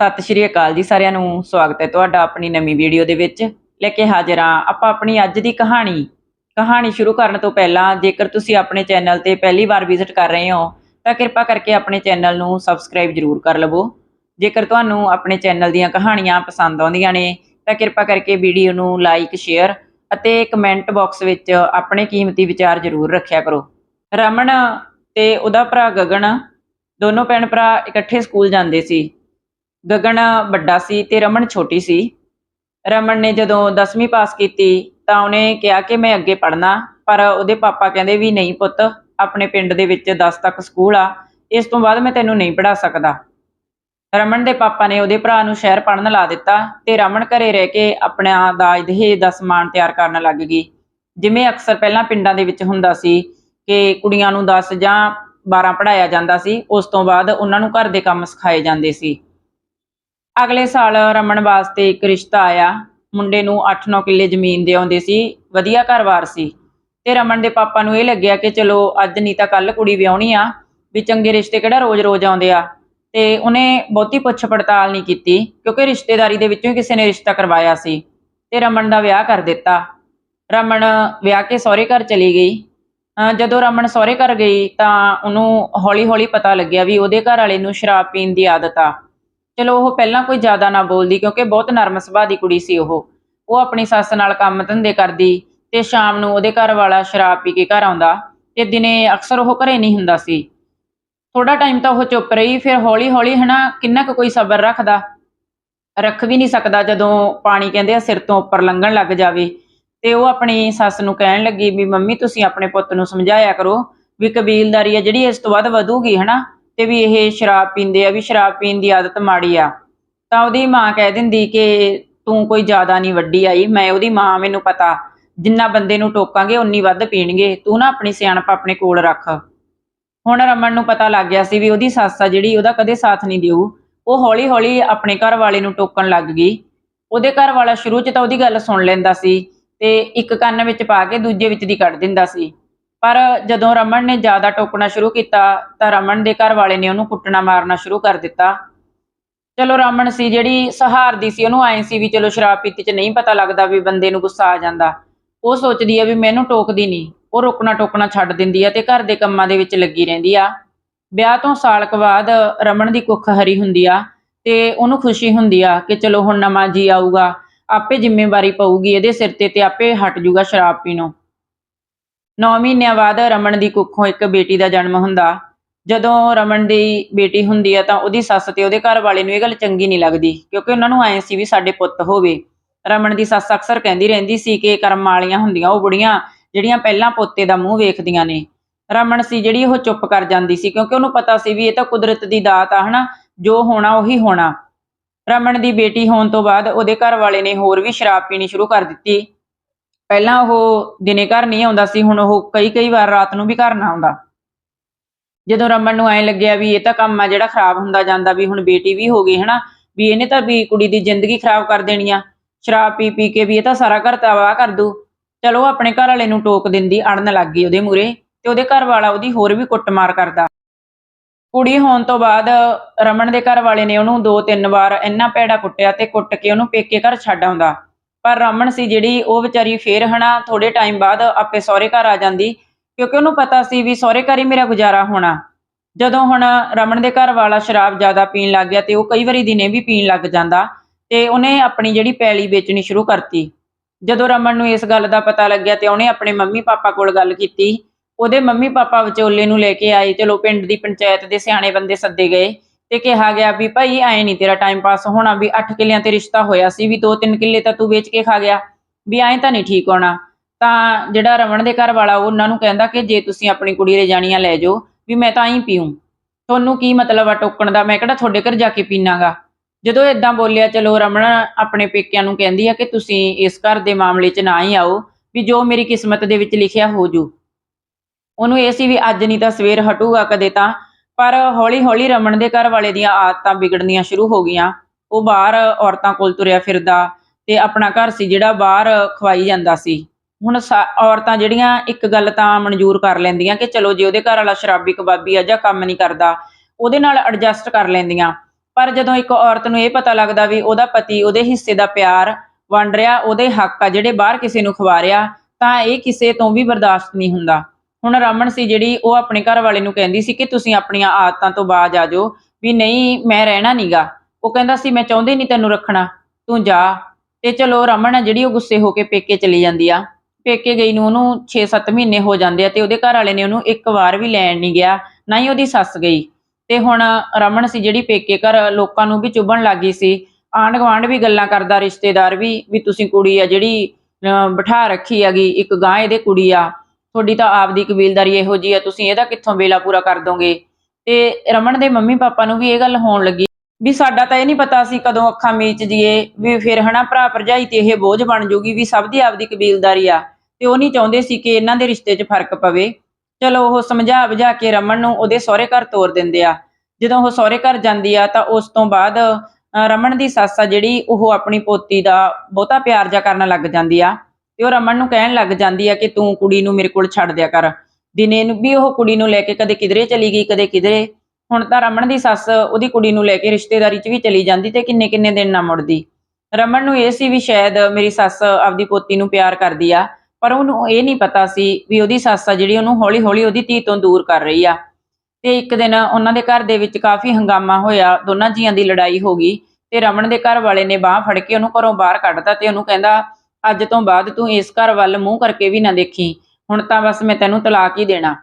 ਸਤਿ ਸ਼੍ਰੀ ਅਕਾਲ ਜੀ ਸਾਰਿਆਂ ਨੂੰ, ਸਵਾਗਤ ਹੈ ਤੁਹਾਡਾ ਆਪਣੀ ਨਵੀਂ ਵੀਡੀਓ ਦੇ ਵਿੱਚ। ਲੈ ਕੇ ਹਾਜ਼ਰ ਹਾਂ ਆਪਾਂ ਆਪਣੀ ਅੱਜ ਦੀ ਕਹਾਣੀ। ਕਹਾਣੀ ਸ਼ੁਰੂ ਕਰਨ ਤੋਂ ਪਹਿਲਾਂ ਜੇਕਰ ਤੁਸੀਂ ਆਪਣੇ ਚੈਨਲ ਤੇ ਪਹਿਲੀ ਵਾਰ ਵਿਜ਼ਿਟ ਕਰ ਰਹੇ ਹੋ, ਤਾਂ ਕਿਰਪਾ ਕਰਕੇ ਆਪਣੇ ਚੈਨਲ ਨੂੰ ਸਬਸਕ੍ਰਾਈਬ ਜ਼ਰੂਰ ਕਰ ਲਵੋ। ਜੇਕਰ ਤੁਹਾਨੂੰ ਆਪਣੇ ਚੈਨਲ ਦੀਆਂ ਕਹਾਣੀਆਂ ਪਸੰਦ ਆਉਂਦੀਆਂ ਨੇ, ਤਾਂ ਕਿਰਪਾ ਕਰਕੇ ਵੀਡੀਓ ਨੂੰ ਲਾਈਕ, ਸ਼ੇਅਰ ਅਤੇ ਕਮੈਂਟ ਬਾਕਸ ਵਿੱਚ ਆਪਣੇ ਕੀਮਤੀ ਵਿਚਾਰ ਜ਼ਰੂਰ ਰੱਖਿਆ ਕਰੋ। ਰਮਨ ਤੇ ਉਹਦਾ ਭਰਾ ਗਗਨ, ਦੋਨੋਂ ਭੈਣ ਭਰਾ ਇਕੱਠੇ ਸਕੂਲ ਜਾਂਦੇ ਸੀ। ਗਗਨ ਵੱਡਾ ਸੀ ਤੇ ਰਮਨ ਛੋਟੀ ਸੀ। ਰਮਨ ਨੇ ਜਦੋਂ 10ਵੀਂ ਪਾਸ ਕੀਤੀ ਤਾਂ ਉਹਨੇ ਕਿਹਾ ਕਿ ਮੈਂ ਅੱਗੇ ਪੜ੍ਹਨਾ, ਪਰ ਉਹਦੇ ਪਾਪਾ ਕਹਿੰਦੇ ਵੀ ਨਹੀਂ ਪੁੱਤ, ਆਪਣੇ ਪਿੰਡ ਦੇ ਵਿੱਚ 10 ਤੱਕ ਸਕੂਲ ਆ, ਇਸ ਤੋਂ ਬਾਅਦ ਮੈਂ ਤੈਨੂੰ ਨਹੀਂ ਪੜ੍ਹਾ ਸਕਦਾ। ਰਮਨ ਦੇ ਪਾਪਾ ਨੇ ਉਹਦੇ ਭਰਾ ਨੂੰ ਸ਼ਹਿਰ ਪੜ੍ਹਨ ਲਾ ਦਿੱਤਾ ਤੇ ਰਮਨ ਘਰੇ ਰਹਿ ਕੇ ਆਪਣਾ ਦਾਜ ਦਹੇਜ ਦਾ ਸਮਾਨ ਤਿਆਰ ਕਰਨ ਲੱਗ ਗਈ। ਜਿਵੇਂ ਅਕਸਰ ਪਹਿਲਾਂ ਪਿੰਡਾਂ ਦੇ ਵਿੱਚ ਹੁੰਦਾ ਸੀ ਕਿ ਕੁੜੀਆਂ ਨੂੰ 10 ਜਾਂ 12 ਪੜਾਇਆ ਜਾਂਦਾ ਸੀ, ਉਸ ਤੋਂ ਬਾਅਦ ਉਹਨਾਂ ਨੂੰ ਘਰ ਦੇ ਕੰਮ ਸਿਖਾਏ ਜਾਂਦੇ ਸੀ। ਅਗਲੇ ਸਾਲ ਰਮਨ ਵਾਸਤੇ ਇੱਕ ਰਿਸ਼ਤਾ ਆਇਆ। ਮੁੰਡੇ ਨੂੰ 8-9 ਕਿੱਲੇ ਜ਼ਮੀਨ ਦੇ ਆਉਂਦੇ ਸੀ। ਵਧੀਆ ਘਰ-ਬਾਰ ਸੀ। ਤੇ ਰਮਨ ਦੇ ਪਾਪਾ ਨੂੰ ਇਹ ਲੱਗਿਆ ਕਿ ਚਲੋ ਅੱਜ ਨਹੀਂ ਤਾਂ ਕੱਲ ਕੁੜੀ ਵਿਆਹਣੀ ਆ, ਵੀ ਚੰਗੇ ਰਿਸ਼ਤੇ ਕਿਹੜਾ ਰੋਜ਼-ਰੋਜ਼ ਆਉਂਦੇ ਆ। ਤੇ ਉਹਨੇ ਬਹੁਤੀ ਪੁੱਛ ਪੜਤਾਲ ਨਹੀਂ ਕੀਤੀ, ਕਿਉਂਕਿ ਰਿਸ਼ਤੇਦਾਰੀ ਦੇ ਵਿੱਚੋਂ ਹੀ ਕਿਸੇ ਨੇ ਰਿਸ਼ਤਾ ਕਰਵਾਇਆ ਸੀ। ਤੇ ਰਮਨ ਦਾ ਵਿਆਹ ਕਰ ਦਿੱਤਾ। ਰਮਨ ਵਿਆਹ ਕੇ ਸਹੁਰੇ ਘਰ ਚਲੀ ਗਈ। ਅਹ ਜਦੋਂ ਰਮਨ ਸਹੁਰੇ ਘਰ ਗਈ ਤਾਂ ਉਹਨੂੰ ਹੌਲੀ-ਹੌਲੀ ਪਤਾ ਲੱਗਿਆ ਵੀ ਉਹਦੇ ਘਰ ਵਾਲੇ ਨੂੰ ਸ਼ਰਾਬ ਪੀਣ ਦੀ ਆਦਤ ਆ। ਚਲੋ ਉਹ ਪਹਿਲਾਂ ਕੋਈ ਜ਼ਿਆਦਾ ਨਾ ਬੋਲਦੀ ਕਿਉਂਕਿ ਬਹੁਤ ਨਰਮ ਸੁਭਾਅ ਦੀ ਕੁੜੀ ਸੀ ਉਹ। ਉਹ ਆਪਣੀ ਸੱਸ ਨਾਲ ਕੰਮ ਧੰਦੇ ਕਰਦੀ ਤੇ ਸ਼ਾਮ ਨੂੰ ਉਹਦੇ ਘਰ ਵਾਲਾ ਸ਼ਰਾਬ ਪੀ ਕੇ ਘਰ ਆਉਂਦਾ ਤੇ ਦਿਨੇ ਅਕਸਰ ਉਹ ਘਰੇ ਨਹੀਂ ਹੁੰਦਾ ਸੀ। ਥੋੜਾ ਟਾਈਮ ਤਾਂ ਉਹ ਚੁੱਪ ਰਹੀ, ਫਿਰ ਹੌਲੀ-ਹੌਲੀ ਹਨਾ ਕਿੰਨਾ ਕੁ ਕੋਈ ਸਬਰ ਰੱਖਦਾ। ਰੱਖ ਵੀ ਨਹੀਂ ਸਕਦਾ ਜਦੋਂ ਪਾਣੀ ਕਹਿੰਦੇ ਆ ਸਿਰ ਤੋਂ ਉੱਪਰ ਲੰਘਣ ਲੱਗ ਜਾਵੇ। ਤੇ ਉਹ ਆਪਣੀ ਸੱਸ ਨੂੰ ਕਹਿਣ ਲੱਗੀ ਵੀ ਮੰਮੀ ਤੁਸੀਂ ਆਪਣੇ ਪੁੱਤ ਨੂੰ ਸਮਝਾਇਆ ਕਰੋ ਵੀ ਕਬੀਲਦਾਰੀ ਆ ਜਿਹੜੀ ਇਸ ਤੋਂ ਬਾਅਦ ਵਧੂਗੀ ਹਨਾ। ਤੇ ਵੀ ਇਹ ਸ਼ਰਾਬ ਪੀਂਦੇ ਆ, ਵੀ ਸ਼ਰਾਬ ਪੀਣ ਦੀ ਆਦਤ ਮਾੜੀ ਆ। ਤਾਂ ਉਹਦੀ ਮਾਂ ਕਹਿ ਦਿੰਦੀ ਕਿ ਤੂੰ ਕੋਈ ਜ਼ਿਆਦਾ ਨਹੀਂ ਵੱਡੀ ਆਈ, ਮੈਂ ਉਹਦੀ ਮਾਂ, ਮੈਨੂੰ ਪਤਾ। ਜਿੰਨਾ ਬੰਦੇ ਨੂੰ ਟੋਕਾਂਗੇ, ਉਨੀ ਵੱਧ ਪੀਣਗੇ। ਤੂੰ ਨਾ ਆਪਣੀ ਸਿਆਣਪ ਆਪਣੇ ਕੋਲ ਰੱਖ। ਹੁਣ ਰਮਨ ਨੂੰ ਪਤਾ ਲੱਗ ਗਿਆ ਸੀ ਵੀ ਉਹਦੀ ਸੱਸ ਆ ਜਿਹੜੀ, ਉਹਦਾ ਕਦੇ ਸਾਥ ਨਹੀਂ ਦੇਊ। ਉਹ ਹੌਲੀ-ਹੌਲੀ ਆਪਣੇ ਘਰ ਵਾਲੇ ਨੂੰ ਟੋਕਣ ਲੱਗ ਗਈ। ਉਹਦੇ ਘਰ ਵਾਲਾ ਸ਼ੁਰੂ 'ਚ ਤਾਂ ਉਹਦੀ ਗੱਲ ਸੁਣ ਲੈਂਦਾ ਸੀ ਤੇ ਇੱਕ ਕੰਨ ਵਿੱਚ ਪਾ ਕੇ ਦੂਜੇ ਵਿੱਚ ਦੀ ਕੱਢ ਦਿੰਦਾ ਸੀ। ਪਰ ਜਦੋਂ ਰਮਨ ਨੇ ਜ਼ਿਆਦਾ ਟੋਕਣਾ ਸ਼ੁਰੂ ਕੀਤਾ, ਤਾਂ ਰਮਨ ਦੇ ਘਰ ਵਾਲੇ ਨੇ ਉਹਨੂੰ ਕੁੱਟਣਾ ਮਾਰਨਾ ਸ਼ੁਰੂ ਕਰ ਦਿੱਤਾ। ਚਲੋ ਰਮਨ ਸੀ ਜਿਹੜੀ ਸਹਾਰਦੀ ਸੀ, ਉਹਨੂੰ ਐਂ ਸੀ ਵੀ ਚਲੋ ਸ਼ਰਾਬ ਪੀਤੀ 'ਚ ਨਹੀਂ ਪਤਾ ਲੱਗਦਾ ਵੀ ਬੰਦੇ ਨੂੰ ਗੁੱਸਾ ਆ ਜਾਂਦਾ। ਉਹ ਸੋਚਦੀ ਆ ਵੀ ਮੈਨੂੰ ਟੋਕਦੀ ਨਹੀਂ। ਉਹ ਰੋਕਣਾ ਟੋਕਣਾ ਛੱਡ ਦਿੰਦੀ ਆ ਤੇ ਘਰ ਦੇ ਕੰਮਾਂ ਦੇ ਵਿੱਚ ਲੱਗੀ ਰਹਿੰਦੀ ਆ। ਵਿਆਹ ਤੋਂ ਸਾਲ ਕੁ ਬਾਅਦ ਰਮਨ ਦੀ ਕੁੱਖ ਹਰੀ ਹੁੰਦੀ ਆ ਤੇ ਉਹਨੂੰ ਖੁਸ਼ੀ ਹੁੰਦੀ ਆ ਕਿ ਚਲੋ ਹੁਣ ਨਵਾਂ ਜੀ ਆਊਗਾ, ਆਪੇ ਜ਼ਿੰਮੇਵਾਰੀ ਪਊਗੀ, ਇਹਦੇ ਸਿਰ ਤੇ ਤੇ ਆਪੇ ਹਟ ਜੂਗਾ ਸ਼ਰਾਬ ਪੀਣੋਂ। 9 ਮਹੀਨਿਆਂ ਬਾਅਦ ਰਮਨ ਦੀ ਕੁੱਖੋਂ ਇੱਕ ਬੇਟੀ ਦਾ ਜਨਮ ਹੁੰਦਾ। ਜਦੋਂ ਰਮਨ ਦੀ ਬੇਟੀ ਹੁੰਦੀ ਆ ਤਾਂ ਉਹਦੀ ਸੱਸ ਤੇ ਉਹਦੇ ਘਰ ਵਾਲੇ ਨੂੰ ਇਹ ਗੱਲ ਚੰਗੀ ਨਹੀਂ ਲੱਗਦੀ, ਕਿਉਂਕਿ ਉਹਨਾਂ ਨੂੰ ਐਂ ਸੀ ਵੀ ਸਾਡੇ ਪੁੱਤ ਹੋਵੇ। ਰਮਨ ਦੀ ਸੱਸ ਅਕਸਰ ਕਹਿੰਦੀ ਰਹਿੰਦੀ ਸੀ ਕਿ ਕਰਮ ਵਾਲੀਆਂ ਹੁੰਦੀਆਂ, ਉਹ ਬੁੜੀਆਂ ਜਿਹੜੀਆਂ ਪਹਿਲਾਂ ਪੋਤੇ ਦਾ ਮੂੰਹ ਵੇਖਦੀਆਂ ਨੇ। ਰਮਨ ਸੀ ਜਿਹੜੀ ਉਹ ਚੁੱਪ ਕਰ ਜਾਂਦੀ ਸੀ, ਕਿਉਂਕਿ ਉਹਨੂੰ ਪਤਾ ਸੀ ਵੀ ਇਹ ਤਾਂ ਕੁਦਰਤ ਦੀ ਦਾਤ ਆ, ਹਨਾ? ਜੋ ਹੋਣਾ ਉਹੀ ਹੋਣਾ। ਰਮਨ ਦੀ ਬੇਟੀ ਹੋਣ ਤੋਂ ਬਾਅਦ ਉਹਦੇ ਘਰ ਵਾਲੇ ਨੇ ਹੋਰ ਵੀ ਸ਼ਰਾਬ ਪੀਣੀ ਸ਼ੁਰੂ ਕਰ ਦਿੱਤੀ। ਪਹਿਲਾਂ ਉਹ ਦਿਨੇ ਘਰ ਨਹੀਂ ਆਉਂਦਾ ਸੀ, ਹੁਣ ਉਹ ਕਈ ਕਈ ਵਾਰ ਰਾਤ ਨੂੰ ਵੀ ਘਰ ਨਾ ਆਉਂਦਾ। ਜਦੋਂ ਰਮਨ ਨੂੰ ਐਂ ਲੱਗਿਆ ਵੀ ਇਹ ਤਾਂ ਕੰਮ ਆ ਜਿਹੜਾ ਖਰਾਬ ਹੁੰਦਾ ਜਾਂਦਾ ਵੀ ਹੁਣ ਬੇਟੀ ਵੀ ਹੋ ਗਈ, ਹਨਾ? ਵੀ ਇਹਨੇ ਤਾਂ ਵੀ ਕੁੜੀ ਦੀ ਜ਼ਿੰਦਗੀ ਖਰਾਬ ਕਰ ਦੇਣੀ ਆ। ਸ਼ਰਾਬ ਪੀ ਪੀ ਕੇ ਵੀ ਇਹ ਤਾਂ ਸਾਰਾ ਘਰ ਤਬਾਹ ਕਰ ਦੂ। ਚਲੋ ਆਪਣੇ ਘਰ ਵਾਲੇ ਨੂੰ ਟੋਕ ਦਿੰਦੀ, ਅੜਨ ਲੱਗ ਗਈ ਉਹਦੇ ਮੂਰੇ ਤੇ ਉਹਦੇ ਘਰ ਵਾਲਾ ਉਹਦੀ ਹੋਰ ਵੀ ਕੁੱਟਮਾਰ ਕਰਦਾ। ਕੁੜੀ ਹੋਣ ਤੋਂ ਬਾਅਦ ਰਮਨ ਦੇ ਘਰ ਵਾਲੇ ਨੇ ਉਹਨੂੰ ਦੋ ਤਿੰਨ ਵਾਰ ਇੰਨਾ ਪੈੜਾ ਕੁੱਟਿਆ ਤੇ ਕੁੱਟ ਕੇ ਉਹਨੂੰ ਪੇਕੇ ਘਰ ਛੱਡ ਆਉਂਦਾ। ਪਰ ਰਮਨ ਸੀ ਜਿਹੜੀ ਉਹ ਵਿਚਾਰੀ ਫੇਰ ਹਨਾ ਥੋੜੇ ਟਾਈਮ ਬਾਅਦ ਆਪੇ ਸਹੁਰੇ ਘਰ ਆ ਜਾਂਦੀ, ਕਿਉਂਕਿ ਉਹਨੂੰ ਪਤਾ ਸੀ ਵੀ ਸਹੁਰੇ ਘਰ ਹੀ ਮੇਰਾ ਗੁਜ਼ਾਰਾ ਹੋਣਾ। ਜਦੋਂ ਹੁਣ ਰਮਨ ਦੇ ਘਰ ਵਾਲਾ ਸ਼ਰਾਬ ਜ਼ਿਆਦਾ ਪੀਣ ਲੱਗ ਗਿਆ ਤੇ ਉਹ ਕਈ ਵਾਰੀ ਦਿਨੇ ਵੀ ਪੀਣ ਲੱਗ ਜਾਂਦਾ ਤੇ ਉਹਨੇ ਆਪਣੀ ਜਿਹੜੀ ਪੈਲੀ ਵੇਚਣੀ ਸ਼ੁਰੂ ਕਰਤੀ। ਜਦੋਂ ਰਮਨ ਨੂੰ ਇਸ ਗੱਲ ਦਾ ਪਤਾ ਲੱਗਿਆ ਤੇ ਉਹਨੇ ਆਪਣੇ ਮੰਮੀ ਪਾਪਾ ਕੋਲ ਗੱਲ ਕੀਤੀ, ਉਹਦੇ ਮੰਮੀ ਪਾਪਾ ਵਿਚੋਲੇ ਨੂੰ ਲੈ ਕੇ ਆਏ, ਚਲੋ ਪਿੰਡ ਦੀ ਪੰਚਾਇਤ ਦੇ ਸਿਆਣੇ ਬੰਦੇ ਸੱਦੇ ਗਏ। ਤੇ ਕਿਹਾ ਗਿਆ ਵੀ ਭਾਈ ਐ ਨਹੀਂ ਤੇਰਾ ਟਾਈਮ ਪਾਸ ਹੋਣਾ ਵੀ 8 ਕਿੱਲਿਆਂ ਤੇ ਰਿਸ਼ਤਾ ਹੋਇਆ ਸੀ ਵੀ 2-3 ਕਿੱਲੇ ਤਾਂ ਤੂੰ ਵੇਚ ਕੇ ਖਾ ਗਿਆ, ਵੀ ਐਂ ਤਾਂ ਨਹੀਂ ਠੀਕ ਹੋਣਾ। ਤਾਂ ਜਿਹੜਾ ਰਮਨ ਦੇ ਘਰ ਵਾਲਾ, ਉਹਨਾਂ ਨੂੰ ਕਹਿੰਦਾ ਕਿ ਜੇ ਤੁਸੀਂ ਆਪਣੀ ਕੁੜੀ ਦੇ ਲੈ ਜਾਓ, ਵੀ ਮੈਂ ਤਾਂ ਹੀ ਪੀਉਂ ਤੁਹਾਨੂੰ ਕੀ ਮਤਲਬ ਆ ਟੋਕਣ ਦਾ? ਮੈਂ ਕਿਹੜਾ ਤੁਹਾਡੇ ਘਰ ਜਾ ਕੇ ਪੀਣਾਗਾ? ਜਦੋਂ ਇਦਾਂ ਬੋਲਿਆ, ਚਲੋ ਰਮਨ ਆਪਣੇ ਪੇਕਿਆਂ ਨੂੰ ਕਹਿੰਦੀ ਆ ਕਿ ਤੁਸੀਂ ਇਸ ਘਰ ਦੇ ਮਾਮਲੇ 'ਚ ਨਾ ਹੀ ਆਓ, ਵੀ ਜੋ ਮੇਰੀ ਕਿਸਮਤ ਦੇ ਵਿੱਚ ਲਿਖਿਆ ਹੋ ਜੂ। ਉਹਨੂੰ ਇਹ ਸੀ ਵੀ ਅੱਜ ਨਹੀਂ ਤਾਂ ਸਵੇਰ ਹਟੂਗਾ ਕਦੇ ਤਾਂ। ਪਰ ਹੌਲੀ-ਹੌਲੀ ਰਮਨ ਦੇ ਘਰ ਵਾਲੇ ਦੀਆਂ ਆਦਤਾਂ ਵਿਗੜਨੀਆਂ ਸ਼ੁਰੂ ਹੋ ਗਈਆਂ। ਉਹ ਬਾਹਰ ਔਰਤਾਂ ਕੋਲ ਤੁਰਿਆ ਫਿਰਦਾ ਤੇ ਆਪਣਾ ਘਰ ਸੀ ਜਿਹੜਾ ਬਾਹਰ ਖਵਾਈ ਜਾਂਦਾ ਸੀ। ਹੁਣ ਔਰਤਾਂ ਜਿਹੜੀਆਂ ਇੱਕ ਗੱਲ ਤਾਂ ਮਨਜ਼ੂਰ ਕਰ ਲੈਂਦੀਆਂ ਕਿ ਚਲੋ ਜੇ ਉਹਦੇ ਘਰ ਵਾਲਾ ਸ਼ਰਾਬੀ ਕਬਾਬੀ ਆ ਜਾਂ ਕੰਮ ਨਹੀਂ ਕਰਦਾ, ਉਹਦੇ ਨਾਲ ਐਡਜਸਟ ਕਰ ਲੈਂਦੀਆਂ। ਪਰ ਜਦੋਂ ਇੱਕ ਔਰਤ ਨੂੰ ਇਹ ਪਤਾ ਲੱਗਦਾ ਵੀ ਉਹਦਾ ਪਤੀ ਉਹਦੇ ਹਿੱਸੇ ਦਾ ਪਿਆਰ ਵੰਡ ਰਿਹਾ, ਉਹਦੇ ਹੱਕ ਆ ਜਿਹੜੇ ਬਾਹਰ ਕਿਸੇ ਨੂੰ ਖਵਾ ਰਿਹਾ, ਤਾਂ ਇਹ ਕਿਸੇ ਤੋਂ ਵੀ ਬਰਦਾਸ਼ਤ ਨਹੀਂ ਹੁੰਦਾ। ਹੁਣ ਰਮਨ ਸੀ ਜਿਹੜੀ ਉਹ ਆਪਣੇ ਘਰ ਵਾਲੇ ਨੂੰ ਕਹਿੰਦੀ ਸੀ ਕਿ ਤੁਸੀਂ ਆਪਣੀਆਂ ਆਦਤਾਂ ਤੋਂ ਬਾਜ ਆ ਜਾਓ ਵੀ ਨਹੀਂ ਮੈਂ ਰਹਿਣਾ ਨੀਗਾ। ਉਹ ਕਹਿੰਦਾ ਸੀ ਮੈਂ ਚਾਹੁੰਦੀ ਨਹੀਂ ਤੈਨੂੰ ਰੱਖਣਾ ਤੂੰ ਜਾ। ਤੇ ਚਲੋ ਰਮਨ ਆ ਜਿਹੜੀ ਉਹ ਗੁੱਸੇ ਹੋ ਕੇ ਪੇਕੇ ਚਲੀ ਜਾਂਦੀ ਆ। ਪੇਕੇ ਗਈ ਨੂੰ ਉਹਨੂੰ 6-7 ਮਹੀਨੇ ਹੋ ਜਾਂਦੇ ਆ ਤੇ ਉਹਦੇ ਘਰ ਵਾਲੇ ਨੇ ਉਹਨੂੰ ਇੱਕ ਵਾਰ ਵੀ ਲੈਣ ਨਹੀਂ ਗਿਆ ਨਾ ਹੀ ਉਹਦੀ ਸੱਸ ਗਈ। ਤੇ ਹੁਣ ਰਮਨ ਸੀ ਜਿਹੜੀ ਪੇਕੇ ਘਰ ਲੋਕਾਂ ਨੂੰ ਵੀ ਚੁਭਣ ਲੱਗੀ ਸੀ। ਆਂਢ ਗੁਆਂਢ ਵੀ ਗੱਲਾਂ ਕਰਦਾ ਰਿਸ਼ਤੇਦਾਰ ਵੀ ਵੀ ਤੁਸੀਂ ਕੁੜੀ ਆ ਜਿਹੜੀ ਅਹ, ਬਿਠਾ ਰੱਖੀ ਹੈਗੀ ਇੱਕ ਗਾਂ ਇਹਦੇ ਕੁੜੀ ਆ। ਤੁਹਾਡੀ ਤਾਂ ਆਪਦੀ ਕਬੀਲਦਾਰੀ ਇਹੋ ਜੀ ਆ ਤੁਸੀਂ ਇਹਦਾ ਕਿੱਥੋਂ ਵੇਲਾ ਪੂਰਾ ਕਰ ਦੋਗੇ? ਤੇ ਰਮਨ ਦੇ ਮੰਮੀ ਪਾਪਾ ਨੂੰ ਵੀ ਇਹ ਗੱਲ ਹੋਣ ਲੱਗੀ ਵੀ ਸਾਡਾ ਤਾਂ ਇਹ ਨਹੀਂ ਪਤਾ ਸੀ ਕਦੋਂ ਅੱਖਾਂ ਮੀਚ ਜੀਏ, ਵੀ ਫਿਰ ਹਨਾ ਭਰਾ ਭਰਜਾਈ ਤੇ ਇਹ ਬੋਝ ਬਣ ਜੂਗੀ ਵੀ ਸਭ ਦੀ ਆਪਦੀ ਕਬੀਲਦਾਰੀ ਆ ਤੇ ਉਹ ਨਹੀਂ ਚਾਹੁੰਦੇ ਸੀ ਕਿ ਇਹਨਾਂ ਦੇ ਰਿਸ਼ਤੇ 'ਚ ਫ਼ਰਕ ਪਵੇ। ਚਲੋ ਉਹ ਸਮਝਾ ਬੁਝਾ ਕੇ ਰਮਨ ਨੂੰ ਉਹਦੇ ਸਹੁਰੇ ਘਰ ਤੋਰ ਦਿੰਦੇ ਆ। ਜਦੋਂ ਉਹ ਸਹੁਰੇ ਘਰ ਜਾਂਦੀ ਆ ਤਾਂ ਉਸ ਤੋਂ ਬਾਅਦ ਰਮਨ ਦੀ ਸੱਸ ਆ ਜਿਹੜੀ, ਉਹ ਆਪਣੀ ਪੋਤੀ ਦਾ ਬਹੁਤਾ ਪਿਆਰ ਜਾ ਕਰਨ ਲੱਗ ਜਾਂਦੀ ਆ। ਤੇ ਉਹ ਰਮਨ ਨੂੰ ਕਹਿਣ ਲੱਗ ਜਾਂਦੀ ਆ ਕਿ ਤੂੰ ਕੁੜੀ ਨੂੰ ਮੇਰੇ ਕੋਲ ਛੱਡ ਦਿਆ ਕਰ। ਦਿਨੇ ਨੂੰ ਵੀ ਉਹ ਕੁੜੀ ਨੂੰ ਲੈ ਕੇ ਕਦੇ ਕਿਧਰੇ ਚਲੀ ਗਈ, ਕਦੇ ਕਿਧਰੇ। ਹੁਣ ਤਾਂ ਰਮਨ ਦੀ ਸੱਸ ਉਹਦੀ ਕੁੜੀ ਨੂੰ ਲੈ ਕੇ ਰਿਸ਼ਤੇਦਾਰੀ 'ਚ ਵੀ ਚਲੀ ਜਾਂਦੀ ਤੇ ਕਿੰਨੇ ਕਿੰਨੇ ਦਿਨ ਨਾ ਮੁੜਦੀ। ਰਮਨ ਨੂੰ ਇਹ ਸੀ ਵੀ ਸ਼ਾਇਦ ਮੇਰੀ ਸੱਸ ਆਪਦੀ ਪੋਤੀ ਨੂੰ ਪਿਆਰ ਕਰਦੀ ਆ, ਪਰ ਉਹਨੂੰ ਇਹ ਨਹੀਂ ਪਤਾ ਸੀ ਵੀ ਉਹਦੀ ਸੱਸ ਆ ਜਿਹੜੀ ਉਹਨੂੰ ਹੌਲੀ ਹੌਲੀ ਉਹਦੀ ਧੀ ਤੋਂ ਦੂਰ ਕਰ ਰਹੀ ਆ। ਤੇ ਇੱਕ ਦਿਨ ਉਹਨਾਂ ਦੇ ਘਰ ਦੇ ਵਿੱਚ ਕਾਫੀ ਹੰਗਾਮਾ ਹੋਇਆ, ਦੋਨਾਂ ਜੀਆਂ ਦੀ ਲੜਾਈ ਹੋ ਗਈ ਤੇ ਰਮਨ ਦੇ ਘਰ ਵਾਲੇ ਨੇ ਬਾਹ ਫੜ ਕੇ ਉਹਨੂੰ ਘਰੋਂ ਬਾਹਰ ਕੱਢਤਾ ਤੇ ਉਹਨੂੰ ਕਹਿੰਦਾ ਅੱਜ ਤੋਂ ਬਾਅਦ ਤੂੰ ਇਸ ਘਰ ਵੱਲ ਮੂੰਹ ਕਰਕੇ ਵੀ ਨਾ ਦੇਖੀ। ਹੁਣ ਤਾਂ ਬਸ ਮੈਂ ਤੈਨੂੰ ਤਲਾਕ ਹੀ ਦੇਣਾ।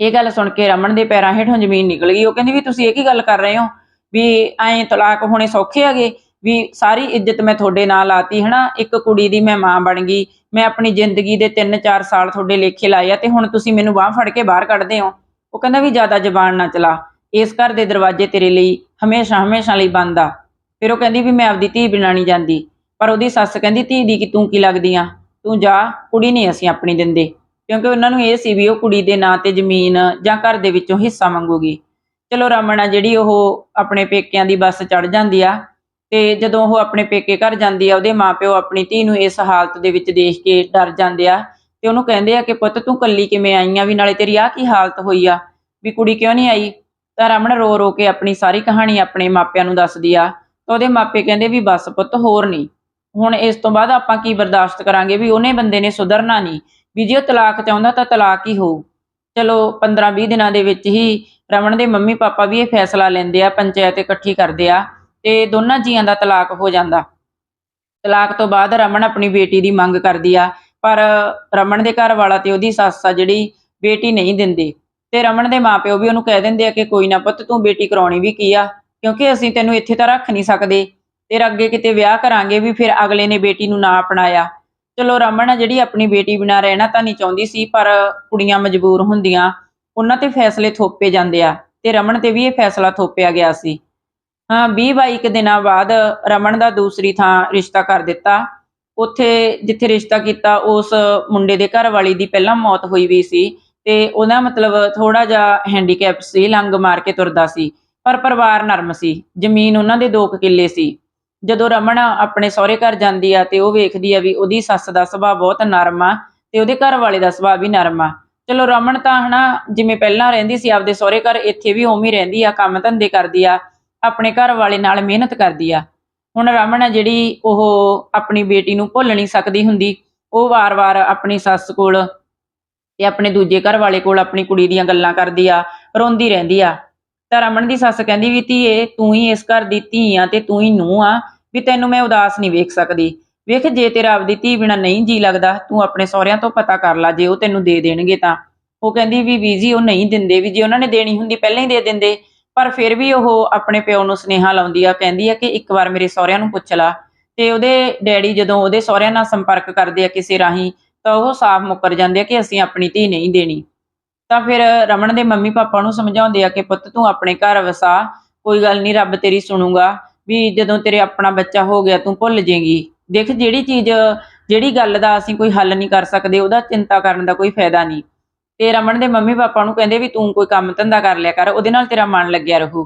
ਇਹ ਗੱਲ ਸੁਣ ਕੇ ਰਮਨ ਦੇ ਪੈਰਾਂ ਹੇਠੋਂ ਜ਼ਮੀਨ ਨਿਕਲ ਗਈ। ਉਹ ਕਹਿੰਦੀ ਵੀ ਤੁਸੀਂ ਇਹ ਕੀ ਗੱਲ ਕਰ ਰਹੇ ਹੋ? ਵੀ ਐਂ ਤਲਾਕ ਹੋਣੇ ਸੌਖੇ ਹੈਗੇ? ਵੀ ਸਾਰੀ ਇੱਜ਼ਤ ਮੈਂ ਤੁਹਾਡੇ ਨਾਲ ਲਾਤੀ, ਹਨਾ? ਇੱਕ ਕੁੜੀ ਦੀ ਮੈਂ ਮਾਂ ਬਣ ਗਈ। ਮੈਂ ਆਪਣੀ ਜ਼ਿੰਦਗੀ ਦੇ 3-4 ਸਾਲ ਤੁਹਾਡੇ ਲੇਖੇ ਲਾਏ ਆ ਤੇ ਹੁਣ ਤੁਸੀਂ ਮੈਨੂੰ ਬਾਹ ਫੜ ਕੇ ਬਾਹਰ ਕੱਢਦੇ ਹੋ। ਉਹ ਕਹਿੰਦਾ ਵੀ ਜ਼ਿਆਦਾ ਜ਼ਬਾਨ ਨਾ ਚਲਾ। ਇਸ ਘਰ ਦੇ ਦਰਵਾਜ਼ੇ ਤੇਰੇ ਲਈ ਹਮੇਸ਼ਾ ਹਮੇਸ਼ਾ ਲਈ ਬੰਦ ਆ। ਫਿਰ ਉਹ ਕਹਿੰਦੀ ਵੀ ਮੈਂ ਆਪਦੀ ਧੀ ਬਿਨਾਂ ਨਹੀਂ ਜਾਂਦੀ। ਪਰ ਉਹਦੀ ਸੱਸ ਕਹਿੰਦੀ, ਧੀ ਦੀ ਕਿ ਤੂੰ ਕੀ ਲੱਗਦੀ ਆ? ਤੂੰ ਜਾ, ਕੁੜੀ ਨਹੀਂ ਅਸੀਂ ਆਪਣੀ ਦਿੰਦੇ। ਕਿਉਂਕਿ ਉਹਨਾਂ ਨੂੰ ਇਹ ਸੀ ਵੀ ਉਹ ਕੁੜੀ ਦੇ ਨਾਂ ਤੇ ਜ਼ਮੀਨ ਜਾਂ ਘਰ ਦੇ ਵਿੱਚੋਂ ਹਿੱਸਾ ਮੰਗੂਗੀ। ਚਲੋ ਰਮਨ ਆ ਜਿਹੜੀ ਉਹ ਆਪਣੇ ਪੇਕਿਆਂ ਦੀ ਬੱਸ ਚੜ ਜਾਂਦੀ ਆ ਤੇ ਜਦੋਂ ਉਹ ਆਪਣੇ ਪੇਕੇ ਘਰ ਜਾਂਦੀ ਆ, ਉਹਦੇ ਮਾਪਿਓ ਆਪਣੀ ਧੀ ਨੂੰ ਇਸ ਹਾਲਤ ਦੇ ਵਿੱਚ ਦੇਖ ਕੇ ਡਰ ਜਾਂਦੇ ਆ ਤੇ ਉਹਨੂੰ ਕਹਿੰਦੇ ਆ ਕਿ, ਪੁੱਤ, ਤੂੰ ਕੱਲੀ ਕਿਵੇਂ ਆਈ ਆ? ਵੀ ਨਾਲੇ ਤੇਰੀ ਆ ਕੀ ਹਾਲਤ ਹੋਈ ਆ? ਵੀ ਕੁੜੀ ਕਿਉਂ ਨਹੀਂ ਆਈ? ਤਾਂ ਰਮਨ ਰੋ ਰੋ ਕੇ ਆਪਣੀ ਸਾਰੀ ਕਹਾਣੀ ਆਪਣੇ ਮਾਪਿਆਂ ਨੂੰ ਦੱਸਦੀ ਆ। ਤਾਂ ਉਹਦੇ ਮਾਪੇ ਕਹਿੰਦੇ ਵੀ, ਬਸ ਪੁੱਤ, ਹੋਰ ਨਹੀਂ। ਹੁਣ ਇਸ ਤੋਂ ਬਾਅਦ ਆਪਾਂ ਕੀ ਬਰਦਾਸ਼ਤ ਕਰਾਂਗੇ ਵੀ ਉਹਨੇ ਬੰਦੇ ਨੇ ਸੁਧਰਨਾ ਨਹੀਂ, ਵੀ ਜੇ ਉਹ ਤਲਾਕ ਚਾਹੁੰਦਾ ਤਾਂ ਤਲਾਕ ਹੀ ਹੋਊ। ਚਲੋ 15-20 ਦਿਨਾਂ ਦੇ ਵਿੱਚ ਹੀ ਰਮਨ ਦੇ ਮੰਮੀ ਪਾਪਾ ਵੀ ਇਹ ਫੈਸਲਾ ਲੈਂਦੇ ਆ, ਪੰਚਾਇਤ ਇਕੱਠੀ ਕਰਦੇ ਆ ਤੇ ਦੋਨਾਂ ਜੀਆਂ ਦਾ ਤਲਾਕ ਹੋ ਜਾਂਦਾ। ਤਲਾਕ ਤੋਂ ਬਾਅਦ ਰਮਨ ਆਪਣੀ ਬੇਟੀ ਦੀ ਮੰਗ ਕਰਦੀ ਆ, ਪਰ ਰਮਨ ਦੇ ਘਰ ਵਾਲਾ ਤੇ ਉਹਦੀ ਸੱਸ ਆ ਜਿਹੜੀ ਬੇਟੀ ਨਹੀਂ ਦਿੰਦੇ। ਤੇ ਰਮਨ ਦੇ ਮਾਪਿਓ ਵੀ ਉਹਨੂੰ ਕਹਿ ਦਿੰਦੇ ਆ ਕਿ ਕੋਈ ਨਾ ਪੁੱਤ ਤੂੰ ਬੇਟੀ ਕਰਾਉਣੀ ਵੀ ਕੀ ਆ, ਕਿਉਂਕਿ ਅਸੀਂ ਤੈਨੂੰ ਇੱਥੇ ਤਾਂ ਰੱਖ ਨਹੀਂ ਸਕਦੇ। ਤੇਰਾ ਅੱਗੇ ਕਿਤੇ ਵਿਆਹ ਕਰਾਂਗੇ ਵੀ ਫਿਰ ਅਗਲੇ ਨੇ ਬੇਟੀ ਨੂੰ ਨਾ ਅਪਣਾਇਆ। ਚਲੋ ਰਮਨ ਜਿਹੜੀ ਆਪਣੀ ਬੇਟੀ ਬਿਨਾਂ ਰਹਿਣਾ ਤਾਂ ਨਹੀਂ ਚਾਹੁੰਦੀ ਸੀ, ਪਰ ਕੁੜੀਆਂ ਮਜਬੂਰ ਹੁੰਦੀਆਂ। ਉਹਨਾਂ ਤੇ ਫੈਸਲੇ ਥੋਪੇ ਜਾਂਦੇ ਆ ਤੇ ਰਮਨ ਤੇ ਵੀ ਇਹ ਫੈਸਲਾ ਥੋਪਿਆ ਗਿਆ ਸੀ। ਹਾਂ 20 22 ਕੁ ਦਿਨਾਂ ਬਾਅਦ ਰਮਨ ਦਾ ਦੂਸਰੀ ਥਾਂ ਰਿਸ਼ਤਾ ਕਰ ਦਿੱਤਾ। ਉੱਥੇ ਜਿੱਥੇ ਰਿਸ਼ਤਾ ਕੀਤਾ, ਉਸ ਮੁੰਡੇ ਦੇ ਘਰ ਵਾਲੀ ਦੀ ਪਹਿਲਾਂ ਮੌਤ ਹੋਈ ਵੀ ਸੀ ਤੇ ਉਹਦਾ ਮਤਲਬ ਥੋੜਾ ਜਿਹਾ ਹੈਂਡੀਕੈਪ ਸੀ ਲੰਗ ਮਾਰ ਕੇ ਤੁਰਦਾ ਸੀ। ਪਰ ਪਰਿਵਾਰ ਨਰਮ ਸੀ। ਜ਼ਮੀਨ ਉਹਨਾਂ ਦੇ 2 ਕਿੱਲੇ ਸੀ। ਜਦੋਂ ਰਮਨ ਆਪਣੇ ਸਹੁਰੇ ਘਰ ਜਾਂਦੀ ਆ ਤੇ ਉਹ ਵੇਖਦੀ ਆ ਵੀ ਉਹਦੀ ਸੱਸ ਦਾ ਸੁਭਾਅ ਬਹੁਤ ਨਰਮ ਆ ਤੇ ਉਹਦੇ ਘਰ ਵਾਲੇ ਦਾ ਸੁਭਾਅ ਵੀ ਨਰਮ ਆ। ਚਲੋ ਰਮਨ ਤਾਂ ਹਨਾ ਜਿਵੇਂ ਪਹਿਲਾਂ ਰਹਿੰਦੀ ਸੀ, ਆਪਦੇ ਸਹੁਰੇ ਘਰ ਇੱਥੇ ਵੀ ਉਵੇਂ ਹੀ ਰਹਿੰਦੀ ਆ, ਕੰਮ ਧੰਦੇ ਕਰਦੀ ਆ, ਆਪਣੇ ਘਰ ਵਾਲੇ ਨਾਲ ਮਿਹਨਤ ਕਰਦੀ ਆ। ਹੁਣ ਰਮਨ ਆ ਜਿਹੜੀ ਉਹ ਆਪਣੀ ਬੇਟੀ ਨੂੰ ਭੁੱਲ ਨਹੀਂ ਸਕਦੀ ਹੁੰਦੀ, ਉਹ ਵਾਰ-ਵਾਰ ਆਪਣੀ ਸੱਸ ਕੋਲ ਤੇ ਆਪਣੇ ਦੂਜੇ ਘਰ ਵਾਲੇ ਕੋਲ ਆਪਣੀ ਕੁੜੀ ਦੀਆਂ ਗੱਲਾਂ ਕਰਦੀ ਆ, ਰੋਂਦੀ ਰਹਿੰਦੀ ਆ। ਤਾਂ ਰਮਨ ਦੀ ਸੱਸ ਕਹਿੰਦੀ ਵੀ ਧੀਏ, ਤੂੰ ਹੀ ਇਸ ਘਰ ਦੀ ਧੀ ਆ ਤੇ ਤੂੰ ਹੀ ਨੂੰਹ ਆ, ਵੀ ਤੈਨੂੰ ਮੈਂ ਉਦਾਸ ਨਹੀਂ ਵੇਖ ਸਕਦੀ। ਵੇਖ, ਜੇ ਤੇਰਾ ਆਪਦੀ ਧੀ ਬਿਨਾ ਨਹੀਂ ਜੀ ਲੱਗਦਾ, ਤੂੰ ਆਪਣੇ ਸਹੁਰਿਆਂ ਤੋਂ ਪਤਾ ਕਰ ਲੈ, ਜੇ ਉਹ ਤੈਨੂੰ ਦੇ ਦੇਣਗੇ ਤਾਂ। ਉਹ ਕਹਿੰਦੀ ਵੀ ਬੀਜੀ ਉਹ ਨਹੀਂ ਦਿੰਦੇ ਵੀ, ਜੇ ਉਹਨਾਂ ਨੇ ਦੇਣੀ ਹੁੰਦੀ ਪਹਿਲਾਂ ਹੀ ਦੇ ਦਿੰਦੇ, ਪਰ ਫਿਰ ਵੀ ਉਹ ਆਪਣੇ ਪਿਓ ਨੂੰ ਸੁਨੇਹਾ ਲਾਉਂਦੀ ਆ, ਕਹਿੰਦੀ ਆ ਕਿ ਇੱਕ ਵਾਰ ਮੇਰੇ ਸਹੁਰਿਆਂ ਨੂੰ ਪੁੱਛ ਲਾ। ਤੇ ਉਹਦੇ ਡੈਡੀ ਜਦੋਂ ਉਹਦੇ ਸਹੁਰਿਆਂ ਨਾਲ ਸੰਪਰਕ ਕਰਦੇ ਆ ਕਿਸੇ ਰਾਹੀਂ, ਤਾਂ ਉਹ ਸਾਫ਼ ਮੁੱਕਰ ਜਾਂਦੇ ਆ ਕਿ ਅਸੀਂ ਆਪਣੀ ਧੀ ਨਹੀਂ ਦੇਣੀ। ਤਾਂ ਫਿਰ ਰਮਨ ਦੇ ਮੰਮੀ ਪਾਪਾ ਨੂੰ ਸਮਝਾਉਂਦੇ ਆ ਕਿ ਪੁੱਤ ਤੂੰ ਆਪਣੇ ਘਰ ਵਸਾ, ਕੋਈ ਗੱਲ ਨਹੀਂ ਰੱਬ ਤੇਰੀ ਸੁਣੂਗਾ, ਵੀ ਜਦੋਂ ਤੇਰੇ ਆਪਣਾ ਬੱਚਾ ਹੋ ਗਿਆ ਤੂੰ ਭੁੱਲ ਜਾਏਗੀ। ਦੇਖ ਜਿਹੜੀ ਚੀਜ਼, ਜਿਹੜੀ ਗੱਲ ਦਾ ਅਸੀਂ ਕੋਈ ਹੱਲ ਨਹੀਂ ਕਰ ਸਕਦੇ, ਉਹਦਾ ਚਿੰਤਾ ਕਰਨ ਦਾ ਕੋਈ ਫਾਇਦਾ ਨਹੀਂ। ਤੇ ਰਮਨ ਦੇ ਮੰਮੀ ਪਾਪਾ ਨੂੰ ਕਹਿੰਦੇ ਵੀ ਤੂੰ ਕੋਈ ਕੰਮ ਧੰਦਾ ਕਰ ਲਿਆ ਕਰ, ਉਹਦੇ ਨਾਲ ਤੇਰਾ ਮਨ ਲੱਗਿਆ ਰਹੂ।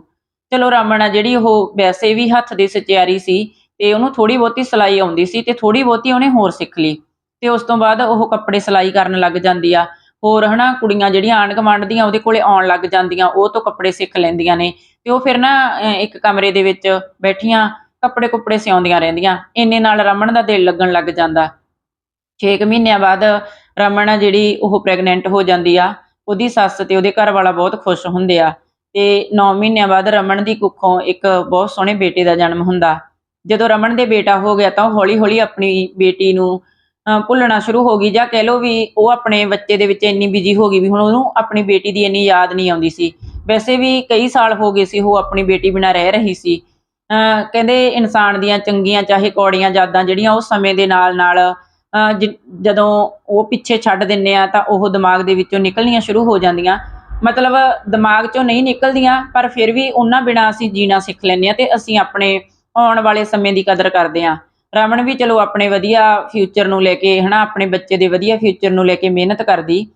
ਚਲੋ ਰਮਨ ਆ ਜਿਹੜੀ ਉਹ ਵੈਸੇ ਵੀ ਹੱਥ ਦੀ ਸਚਿਆਰੀ ਸੀ ਤੇ ਉਹਨੂੰ ਥੋੜੀ ਬਹੁਤੀ ਸਿਲਾਈ ਆਉਂਦੀ ਸੀ ਤੇ ਥੋੜੀ ਬਹੁਤੀ ਉਹਨੇ ਹੋਰ ਸਿੱਖ ਲਈ। ਤੇ ਉਸ ਤੋਂ ਬਾਅਦ ਉਹ ਕੱਪੜੇ ਸਿਲਾਈ ਕਰਨ ਲੱਗ ਜਾਂਦੀ ਆ। ਹੋਰ ਹਨਾ, ਕੁੜੀਆਂ ਜਿਹੜੀਆਂ ਆਂਢ ਗੁਆਂਢ ਦੀਆਂ ਉਹਦੇ ਕੋਲੇ ਆਉਣ ਲੱਗ ਜਾਂਦੀਆਂ, ਉਹ ਤੋਂ ਕੱਪੜੇ ਸਿੱਖ ਲੈਂਦੀਆਂ ਨੇ ਤੇ ਉਹ ਫਿਰ ਨਾ ਇੱਕ ਕਮਰੇ ਦੇ ਵਿੱਚ ਬੈਠੀਆਂ, ਕੱਪੜੇ ਕੁੱਪੜੇ ਸਿਉਂਦੀਆਂ ਰਹਿੰਦੀਆਂ, ਇੰਨੇ ਨਾਲ ਰਮਨ ਦਾ ਦਿਲ ਲੱਗਣ ਲੱਗ ਜਾਂਦਾ। 6 ਮਹੀਨਿਆਂ ਬਾਅਦ ਰਮਨ ਜਿਹੜੀ ਉਹ ਪ੍ਰੈਗਨੈਂਟ ਹੋ ਜਾਂਦੀ ਆ, ਉਹਦੀ ਸੱਸ ਤੇ ਉਹਦੇ ਘਰ ਵਾਲਾ ਬਹੁਤ ਖੁਸ਼ ਹੁੰਦੇ ਆ ਤੇ 9 ਮਹੀਨਿਆਂ ਬਾਅਦ ਰਮਨ ਦੀ ਕੁੱਖੋਂ ਇੱਕ ਬਹੁਤ ਸੋਹਣੇ ਬੇਟੇ ਦਾ ਜਨਮ ਹੁੰਦਾ। ਜਦੋਂ ਰਮਨ ਦੇ ਬੇਟਾ ਹੋ ਗਿਆ ਤਾਂ ਉਹ ਹੌਲੀ-ਹੌਲੀ ਆਪਣੀ ਬੇਟੀ ਨੂੰ ਭੁੱਲਣਾ ਸ਼ੁਰੂ ਹੋ ਗਈ ਜਾਂ ਕਹਿ ਲਓ ਵੀ ਉਹ ਆਪਣੇ ਬੱਚੇ ਦੇ ਵਿੱਚ ਇੰਨੀ ਬਿਜ਼ੀ ਹੋ ਗਈ ਵੀ ਹੁਣ ਉਹਨੂੰ ਆਪਣੀ ਬੇਟੀ ਦੀ ਇੰਨੀ ਯਾਦ ਨਹੀਂ ਆਉਂਦੀ ਸੀ। ਵੈਸੇ ਵੀ ਕਈ ਸਾਲ ਹੋ ਗਏ ਸੀ ਉਹ ਆਪਣੀ ਬੇਟੀ ਬਿਨਾਂ ਰਹਿ ਰਹੀ ਸੀ। ਅਹ, ਕਹਿੰਦੇ ਇਨਸਾਨ ਦੀਆਂ ਚੰਗੀਆਂ ਚਾਹੇ ਕੌੜੀਆਂ ਯਾਦਾਂ ਜਿਹੜੀਆਂ ਉਹ ਸਮੇਂ ਦੇ ਨਾਲ-ਨਾਲ ਅਹ, ਜ- ਜਦੋਂ ਉਹ ਪਿੱਛੇ ਛੱਡ ਦਿੰਨੇ ਆ ਤਾਂ ਉਹ ਦਿਮਾਗ ਦੇ ਵਿੱਚੋਂ ਨਿਕਲਣੀਆਂ ਸ਼ੁਰੂ ਹੋ ਜਾਂਦੀਆਂ। ਮਤਲਬ ਦਿਮਾਗ ਚੋਂ ਨਹੀਂ ਨਿਕਲਦੀਆਂ ਪਰ ਫਿਰ ਵੀ ਉਹਨਾਂ ਬਿਨਾਂ ਅਸੀਂ ਜੀਣਾ ਸਿੱਖ ਲੈਂਦੇ ਆ ਤੇ ਅਸੀਂ ਆਪਣੇ ਆਉਣ ਵਾਲੇ ਸਮੇਂ ਦੀ ਕਦਰ ਕਰਦੇ ਆ। ਰਮਨ ਵੀ ਚਲੋ ਆਪਣੇ ਵਧੀਆ ਫਿਊਚਰ ਨੂੰ ਲੈ ਕੇ, ਹਨਾ, ਆਪਣੇ ਬੱਚੇ ਦੇ ਵਧੀਆ ਫਿਊਚਰ ਨੂੰ ਲੈ ਕੇ ਮਿਹਨਤ ਕਰਦੀ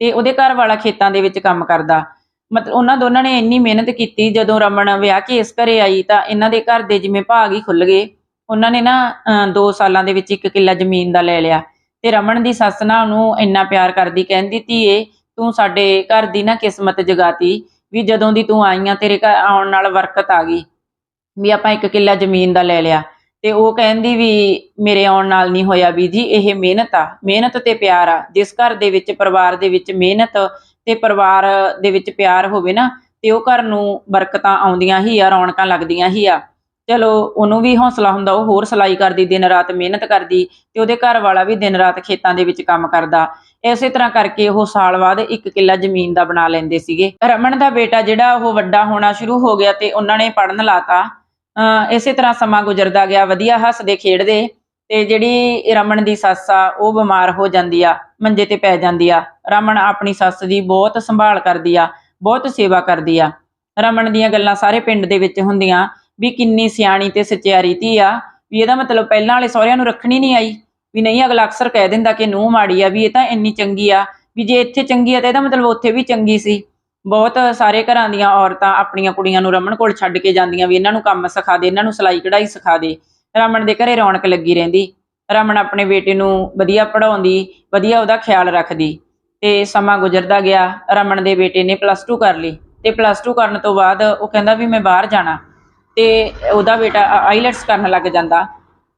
ਤੇ ਉਹਦੇ ਘਰ ਵਾਲਾ ਖੇਤਾਂ ਦੇ ਵਿੱਚ ਕੰਮ ਕਰਦਾ। ਮਤਲਬ ਉਹਨਾਂ ਦੋਨਾਂ ਨੇ ਇੰਨੀ ਮਿਹਨਤ ਕੀਤੀ, ਜਦੋਂ ਰਮਨ ਵਿਆਹ ਕੇ ਇਸ ਘਰੇ ਆਈ ਤਾਂ ਇਹਨਾਂ ਦੇ ਘਰ ਦੇ ਜਿਵੇਂ ਭਾਗ ਹੀ ਖੁੱਲ ਗਏ। ਉਹਨਾਂ ਨੇ ਨਾ 2 ਸਾਲਾਂ ਦੇ ਵਿੱਚ ਇੱਕ ਕਿੱਲਾ ਜ਼ਮੀਨ ਦਾ ਲੈ ਲਿਆ ਤੇ ਰਮਨ ਦੀ ਸੱਸ ਨਾ ਉਹਨੂੰ ਇੰਨਾ ਪਿਆਰ ਕਰਦੀ, ਕਹਿੰਦੀ, ਧੀਏ, ਤੂੰ ਸਾਡੇ ਘਰ ਦੀ ਨਾ ਕਿਸਮਤ ਜਗਾਤੀ ਵੀ ਜਦੋਂ ਦੀ ਤੂੰ ਆਈਆਂ ਤੇਰੇ ਘਰ ਆਉਣ ਨਾਲ ਬਰਕਤ ਆ ਗਈ ਵੀ ਆਪਾਂ ਇੱਕ ਕਿੱਲਾ ਜ਼ਮੀਨ ਦਾ ਲੈ ਲਿਆ। ਤੇ ਉਹ ਕਹਿੰਦੀ ਵੀ ਮੇਰੇ ਆਉਣ ਨਾਲ ਨਹੀਂ ਹੋਇਆ ਵੀ ਜੀ, ਇਹ ਮਿਹਨਤ ਆ। ਮਿਹਨਤ ਤੇ ਪਿਆਰ ਆ। ਜਿਸ ਘਰ ਦੇ ਵਿੱਚ, ਪਰਿਵਾਰ ਦੇ ਵਿੱਚ ਮਿਹਨਤ ਤੇ ਪਰਿਵਾਰ ਦੇ ਵਿੱਚ ਪਿਆਰ ਹੋਵੇ ਨਾ, ਤੇ ਉਹ ਘਰ ਨੂੰ ਬਰਕਤਾਂ ਆਉਂਦੀਆਂ ਹੀ ਆ, ਰੌਣਕਾਂ ਲੱਗਦੀਆਂ ਹੀ ਆ। ਚਲੋ, ਉਹਨੂੰ ਵੀ ਹੌਸਲਾ ਹੁੰਦਾ, ਉਹ ਹੋਰ ਸਲਾਈ ਕਰਦੀ, ਦਿਨ ਰਾਤ ਮਿਹਨਤ ਕਰਦੀ ਤੇ ਉਹਦੇ ਘਰ ਵਾਲਾ ਵੀ ਦਿਨ ਰਾਤ ਖੇਤਾਂ ਦੇ ਵਿੱਚ ਕੰਮ ਕਰਦਾ। ਇਸੇ ਤਰ੍ਹਾਂ ਕਰਕੇ ਉਹ ਸਾਲ ਬਾਅਦ ਇੱਕ ਕਿੱਲਾ ਜ਼ਮੀਨ ਦਾ ਬਣਾ ਲੈਂਦੇ ਸੀਗੇ। ਰਮਨ ਦਾ ਬੇਟਾ ਜਿਹੜਾ ਉਹ ਵੱਡਾ ਹੋਣਾ ਸ਼ੁਰੂ ਹੋ ਗਿਆ ਤੇ ਉਹਨਾਂ ਨੇ ਪੜਨ ਲਾਤਾ। ਅਹ ਇਸੇ ਤਰ੍ਹਾਂ ਸਮਾਂ ਗੁਜ਼ਰਦਾ ਗਿਆ, ਵਧੀਆ ਹੱਸਦੇ, ਖੇਡਦੇ ਤੇ ਜਿਹੜੀ ਰਮਨ ਦੀ ਸੱਸ ਆ, ਉਹ ਬਿਮਾਰ ਹੋ ਜਾਂਦੀ ਆ, ਮੰਜੇ ਤੇ ਪੈ ਜਾਂਦੀ ਆ। ਰਮਨ ਆਪਣੀ ਸੱਸ ਦੀ ਬਹੁਤ ਸੰਭਾਲ ਕਰਦੀ ਆ, ਬਹੁਤ ਸੇਵਾ ਕਰਦੀ ਆ। ਰਮਨ ਦੀਆਂ ਗੱਲਾਂ ਸਾਰੇ ਪਿੰਡ ਦੇ ਵਿੱਚ ਹੁੰਦੀਆਂ ਵੀ ਕਿੰਨੀ ਸਿਆਣੀ ਤੇ ਸੱਚਿਆਰੀ ਧੀ ਆ, ਵੀ ਇਹਦਾ ਮਤਲਬ ਪਹਿਲਾਂ ਵਾਲੇ ਸਹੁਰਿਆਂ ਨੂੰ ਰੱਖਣੀ ਨਹੀਂ ਆਈ, ਵੀ ਨਹੀਂ ਅਗਲਾ ਅਕਸਰ ਕਹਿ ਦਿੰਦਾ ਕਿ ਨੂੰਹ ਮਾੜੀ ਆ, ਵੀ ਇਹ ਤਾਂ ਇੰਨੀ ਚੰਗੀ ਆ, ਵੀ ਜੇ ਇੱਥੇ ਚੰਗੀ ਆ ਤਾਂ ਇਹਦਾ ਮਤਲਬ ਉੱਥੇ ਵੀ ਚੰਗੀ ਸੀ। ਬਹੁਤ ਸਾਰੇ ਘਰਾਂ ਦੀਆਂ ਔਰਤਾਂ ਆਪਣੀਆਂ ਕੁੜੀਆਂ ਨੂੰ ਰਮਨ ਕੋਲ ਛੱਡ ਕੇ ਜਾਂਦੀਆਂ ਵੀ ਇਹਨਾਂ ਨੂੰ ਕੰਮ ਸਿਖਾ ਦੇ, ਇਹਨਾਂ ਨੂੰ ਸਿਲਾਈ ਕਢਾਈ ਸਿਖਾ ਦੇ। ਰਮਨ ਦੇ ਘਰੇ ਰੌਣਕ ਲੱਗੀ ਰਹਿੰਦੀ। ਰਮਨ ਆਪਣੇ ਬੇਟੇ ਨੂੰ ਵਧੀਆ ਪੜਾਉਂਦੀ ਵਧੀਆ ਉਹਦਾ ਖਿਆਲ ਰੱਖਦੀ ਤੇ ਸਮਾਂ ਗੁਜ਼ਰਦਾ ਗਿਆ। ਰਮਨ ਦੇ ਬੇਟੇ ਨੇ ਪਲੱਸ 2 ਕਰ ਲਈ ਤੇ ਪਲੱਸ 2 ਕਰਨ ਤੋਂ ਬਾਅਦ ਉਹ ਕਹਿੰਦਾ ਵੀ ਮੈਂ ਬਾਹਰ ਜਾਣਾ ਤੇ ਉਹਦਾ ਬੇਟਾ ਆਈਲੈਟਸ ਕਰਨ ਲੱਗ ਜਾਂਦਾ।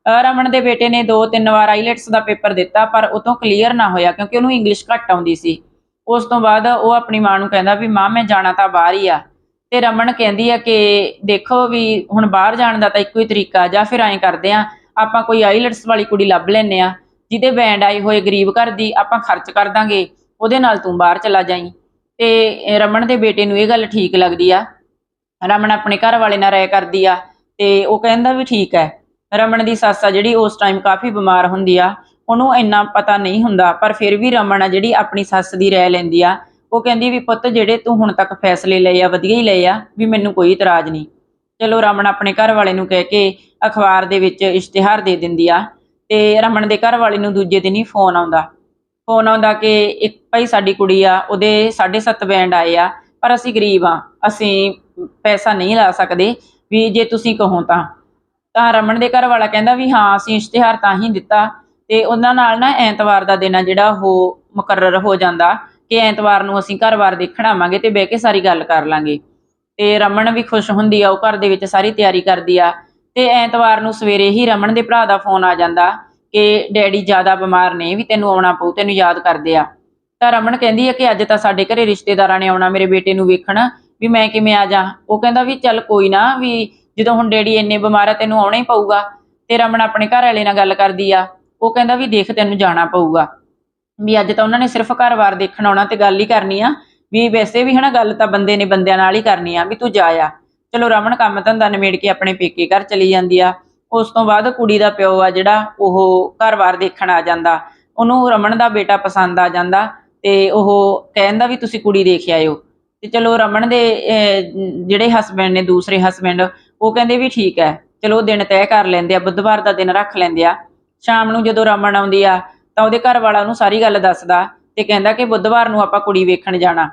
ਰਮਨ ਦੇ ਬੇਟੇ ਨੇ ਦੋ ਤਿੰਨ ਵਾਰ ਆਈਲੈਟਸ ਦਾ ਪੇਪਰ ਦਿੱਤਾ ਪਰ ਉਹ ਤੋਂ ਕਲੀਅਰ ਨਾ ਹੋਇਆ ਕਿਉਂਕਿ ਉਹਨੂੰ ਇੰਗਲਿਸ਼ ਘੱਟ ਆਉਂਦੀ ਸੀ। ਉਸ ਤੋਂ ਬਾਅਦ ਉਹ ਆਪਣੀ ਮਾਂ ਨੂੰ ਕਹਿੰਦਾ ਵੀ ਮਾਂ, ਮੈਂ ਜਾਣਾ ਤਾਂ ਬਾਹਰ ਹੀ ਆ। ਤੇ ਰਮਨ ਕਹਿੰਦੀ ਆ ਕਿ ਦੇਖੋ ਵੀ ਹੁਣ ਬਾਹਰ ਜਾਣ ਦਾ ਤਾਂ ਇੱਕੋ ਹੀ ਤਰੀਕਾ, ਜਾਂ ਫਿਰ ਐਂ ਕਰਦੇ ਆ, ਆਪਾਂ ਕੋਈ ਆਈਲੈਟਸ ਵਾਲੀ ਕੁੜੀ ਲੱਭ ਲੈਨੇ ਆ, ਜਿਹਦੇ ਬੈਂਡ ਆਏ ਹੋਏ ਗਰੀਬ ਘਰ ਦੀ, ਆਪਾਂ ਖਰਚ ਕਰ ਦਾਂਗੇ, ਉਹਦੇ ਨਾਲ ਤੂੰ ਬਾਹਰ ਚਲਾ ਜਾਈਂ। ਤੇ ਰਮਨ ਦੇ ਬੇਟੇ ਨੂੰ ਇਹ ਗੱਲ ਠੀਕ ਲੱਗਦੀ ਆ। ਰਮਨ ਆਪਣੇ ਘਰ ਵਾਲੇ ਨਾਲ ਰਹਿ ਕਰਦੀ ਆ, ਤੇ ਉਹ ਕਹਿੰਦਾ ਵੀ ਠੀਕ ਹੈ। ਰਮਨ ਦੀ ਸੱਸ ਆ ਜਿਹੜੀ ਉਸ ਟਾਈਮ ਕਾਫੀ ਬਿਮਾਰ ਹੁੰਦੀ ਆ। ਉਹਨੂੰ ਇੰਨਾ ਪਤਾ ਨਹੀਂ ਹੁੰਦਾ, ਪਰ ਫਿਰ ਵੀ ਰਮਨ ਆ ਜਿਹੜੀ ਆਪਣੀ ਸੱਸ ਦੀ ਰਾਏ ਲੈਂਦੀ ਆ, ਉਹ ਕਹਿੰਦੀ ਵੀ ਪੁੱਤ ਜਿਹੜੇ ਤੂੰ ਹੁਣ ਤੱਕ ਫੈਸਲੇ ਲਏ ਆ, ਵਧੀਆ ਹੀ ਲਏ ਆ, ਵੀ ਮੈਨੂੰ ਕੋਈ ਇਤਰਾਜ਼ ਨਹੀਂ। ਚਲੋ ਰਮਨ ਆਪਣੇ ਘਰ ਵਾਲੇ ਨੂੰ ਕਹਿ ਕੇ ਅਖਬਾਰ ਦੇ ਵਿੱਚ ਇਸ਼ਤਿਹਾਰ ਦੇ ਦਿੰਦੀ ਆ, ਤੇ ਰਮਨ ਦੇ ਘਰ ਵਾਲੇ ਨੂੰ ਦੂਜੇ ਦਿਨ ਹੀ ਫੋਨ ਆਉਂਦਾ। ਫੋਨ ਆਉਂਦਾ ਕਿ ਇੱਕ ਭਾਈ ਸਾਡੀ ਕੁੜੀ ਆ, ਉਹਦੇ 7.5 ਬੈਂਡ ਆਏ ਆ, ਪਰ ਅਸੀਂ ਗਰੀਬ ਆ, ਅਸੀਂ ਪੈਸਾ ਨਹੀਂ ਲਾ ਸਕਦੇ, ਵੀ ਜੇ ਤੁਸੀਂ ਕਹੋ ਤਾਂ। ਤਾਂ ਰਮਨ ਦੇ ਘਰ ਵਾਲਾ ਕਹਿੰਦਾ ਵੀ ਹਾਂ, ਅਸੀਂ ਇਸ਼ਤਿਹਾਰ ਤਾਂ ਹੀ ਦਿੱਤਾ ਤੇ ਉਹਨਾਂ ਨਾਲ ਨਾ ਐਤਵਾਰ ਦਾ ਦਿਨ ਆ ਜਿਹੜਾ ਉਹ ਮੁਕਰਰ ਹੋ ਜਾਂਦਾ ਕਿ ਐਤਵਾਰ ਨੂੰ ਅਸੀਂ ਘਰ-ਬਾਰ ਦੇਖਣ ਆਵਾਂਗੇ ਤੇ ਬਹਿ ਕੇ ਸਾਰੀ ਗੱਲ ਕਰ ਲਾਂਗੇ। ਤੇ ਰਮਨ ਵੀ ਖੁਸ਼ ਹੁੰਦੀ ਆ, ਉਹ ਘਰ ਦੇ ਵਿੱਚ ਸਾਰੀ ਤਿਆਰੀ ਕਰਦੀ ਆ ਤੇ ਐਤਵਾਰ ਨੂੰ ਸਵੇਰੇ ਹੀ ਰਮਨ ਦੇ ਭਰਾ ਦਾ ਫੋਨ ਆ ਜਾਂਦਾ ਕਿ ਡੈਡੀ ਜ਼ਿਆਦਾ ਬਿਮਾਰ ਨੇ ਵੀ ਤੈਨੂੰ ਆਉਣਾ ਪਊ, ਤੈਨੂੰ ਯਾਦ ਕਰਦੇ ਆ। ਤਾਂ ਰਮਨ ਕਹਿੰਦੀ ਆ ਕਿ ਅੱਜ ਤਾਂ ਸਾਡੇ ਘਰੇ ਰਿਸ਼ਤੇਦਾਰਾਂ ਨੇ ਆਉਣਾ, ਮੇਰੇ ਬੇਟੇ ਨੂੰ ਵੇਖਣ ਵੀ ਮੈਂ ਕਿਵੇਂ ਆ ਜਾ। ਉਹ ਕਹਿੰਦਾ ਵੀ ਚੱਲ ਕੋਈ ਨਾ, ਵੀ ਜਦੋਂ ਹੁਣ ਡੈਡੀ ਇੰਨੇ ਬਿਮਾਰ ਆ ਤੈਨੂੰ ਆਉਣਾ ਹੀ ਪਊਗਾ। ਤੇ ਰਮਨ ਆਪਣੇ ਘਰ ਵਾਲੇ ਨਾਲ ਗੱਲ ਕਰਦੀ ਆ। ਉਹ ਕਹਿੰਦਾ ਵੀ ਦੇਖ ਤੈਨੂੰ ਜਾਣਾ ਪਊਗਾ। ਵੀ ਅੱਜ ਤਾਂ ਉਹਨਾਂ ਨੇ ਸਿਰਫ ਘਰ-ਬਾਰ ਦੇਖਣ ਆਉਣਾ ਤੇ ਗੱਲ ਹੀ ਕਰਨੀ ਆ। ਵੀ ਵੈਸੇ ਵੀ ਹਨਾ ਗੱਲ ਤਾਂ ਬੰਦੇ ਨੇ ਬੰਦਿਆਂ ਨਾਲ ਹੀ ਕਰਨੀ ਆ ਵੀ ਤੂੰ ਜਾ ਆ। ਚਲੋ ਰਮਨ ਕੰਮ ਧੰਦਾ ਨਿਮੇੜ ਕੇ ਆਪਣੇ ਪੇਕੇ ਘਰ ਚਲੀ ਜਾਂਦੀ ਆ। ਉਸ ਤੋਂ ਬਾਅਦ ਕੁੜੀ ਦਾ ਪਿਓ ਆ ਜਿਹੜਾ ਉਹ ਘਰ-ਬਾਰ ਦੇਖਣ ਆ ਜਾਂਦਾ। ਉਹਨੂੰ ਰਮਨ ਦਾ ਬੇਟਾ ਪਸੰਦ ਆ ਜਾਂਦਾ ਤੇ ਉਹ ਕਹਿੰਦਾ ਵੀ ਤੁਸੀਂ ਕੁੜੀ ਦੇਖ ਆਇਓ। ਤੇ ਚਲੋ ਰਮਨ ਦੇ ਅਹ, ਜਿਹੜੇ ਹਸਬੰਡ ਨੇ ਦੂਸਰੇ ਹਸਬੰਡ ਉਹ ਕਹਿੰਦੇ ਵੀ ਠੀਕ ਹੈ। ਚਲੋ ਦਿਨ ਤੈਅ ਕਰ ਲੈਂਦੇ ਆ ਬੁੱਧਵਾਰ ਦਾ ਦਿਨ ਰੱਖ ਲੈਂਦੇ ਆ। ਸ਼ਾਮ ਨੂੰ ਜਦੋਂ ਰਮਨ ਆਉਂਦੀ ਆ, ਤਾਂ ਉਹਦੇ ਘਰ ਵਾਲਾ ਉਹਨੂੰ ਸਾਰੀ ਗੱਲ ਦੱਸਦਾ ਤੇ ਕਹਿੰਦਾ ਕਿ ਬੁੱਧਵਾਰ ਨੂੰ ਆਪਾਂ ਕੁੜੀ ਵੇਖਣ ਜਾਣਾ।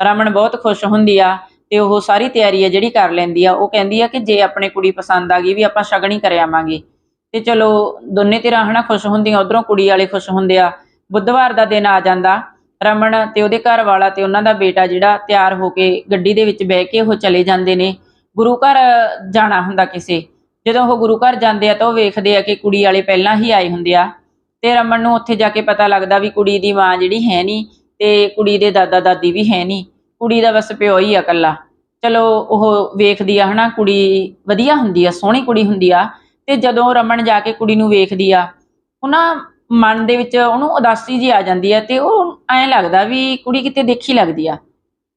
ਰਮਨ ਬਹੁਤ ਖੁਸ਼ ਹੁੰਦੀ ਆ ਤੇ ਉਹ ਸਾਰੀ ਤਿਆਰੀ ਆ ਜਿਹੜੀ ਕਰ ਲੈਂਦੀ ਆ। ਉਹ ਕਹਿੰਦੀ ਆ ਕਿ ਜੇ ਆਪਣੇ ਕੁੜੀ ਪਸੰਦ ਆ ਗਈ ਵੀ ਆਪਾਂ ਸ਼ਗਨ ਹੀ ਕਰ ਆਵਾਂਗੇ। ਤੇ ਚਲੋ, ਦੋਨੇ ਧਿਰਾਂ ਹਨਾ ਖੁਸ਼ ਹੁੰਦੀਆਂ, ਉਧਰੋਂ ਕੁੜੀ ਵਾਲੇ ਖੁਸ਼ ਹੁੰਦੇ ਆ। ਬੁੱਧਵਾਰ ਦਾ ਦਿਨ ਆ ਜਾਂਦਾ, ਰਮਨ ਤੇ ਉਹਦੇ ਘਰ ਵਾਲਾ ਤੇ ਉਹਨਾਂ ਦਾ ਬੇਟਾ ਜਿਹੜਾ ਤਿਆਰ ਹੋ ਕੇ ਗੱਡੀ ਦੇ ਵਿੱਚ ਬਹਿ ਕੇ ਉਹ ਚਲੇ ਜਾਂਦੇ ਨੇ। ਗੁਰੂ ਘਰ ਜਾਣਾ ਹੁੰਦਾ ਕਿਸੇ। ਜਦੋਂ ਉਹ ਗੁਰੂ ਘਰ ਜਾਂਦੇ ਆ ਤਾਂ ਉਹ ਵੇਖਦੇ ਆ ਕਿ ਕੁੜੀ ਵਾਲੇ ਪਹਿਲਾਂ ਹੀ ਆਏ ਹੁੰਦੇ ਆ। ਤੇ ਰਮਨ ਨੂੰ ਉੱਥੇ ਜਾ ਕੇ ਪਤਾ ਲੱਗਦਾ ਵੀ ਕੁੜੀ ਦੀ ਮਾਂ ਜਿਹੜੀ ਹੈ ਨਹੀਂ ਤੇ ਕੁੜੀ ਦੇ ਦਾਦਾ ਦਾਦੀ ਵੀ ਹੈ ਨਹੀਂ। ਕੁੜੀ ਦਾ ਬਸ ਪਿਓ ਹੀ ਆ ਇਕੱਲਾ। ਚਲੋ ਉਹ ਵੇਖਦੀ ਆ ਹਨਾ, ਕੁੜੀ ਵਧੀਆ ਹੁੰਦੀ ਆ, ਸੋਹਣੀ ਕੁੜੀ ਹੁੰਦੀ ਆ। ਤੇ ਜਦੋਂ ਰਮਨ ਜਾ ਕੇ ਕੁੜੀ ਨੂੰ ਵੇਖਦੀ ਆ ਉਹਨਾਂ ਮਨ ਦੇ ਵਿੱਚ ਉਹਨੂੰ ਉਦਾਸੀ ਜੀ ਆ ਜਾਂਦੀ ਆ ਤੇ ਉਹ ਐਂ ਲੱਗਦਾ ਵੀ ਕੁੜੀ ਕਿਤੇ ਦੇਖੀ ਲੱਗਦੀ ਆ।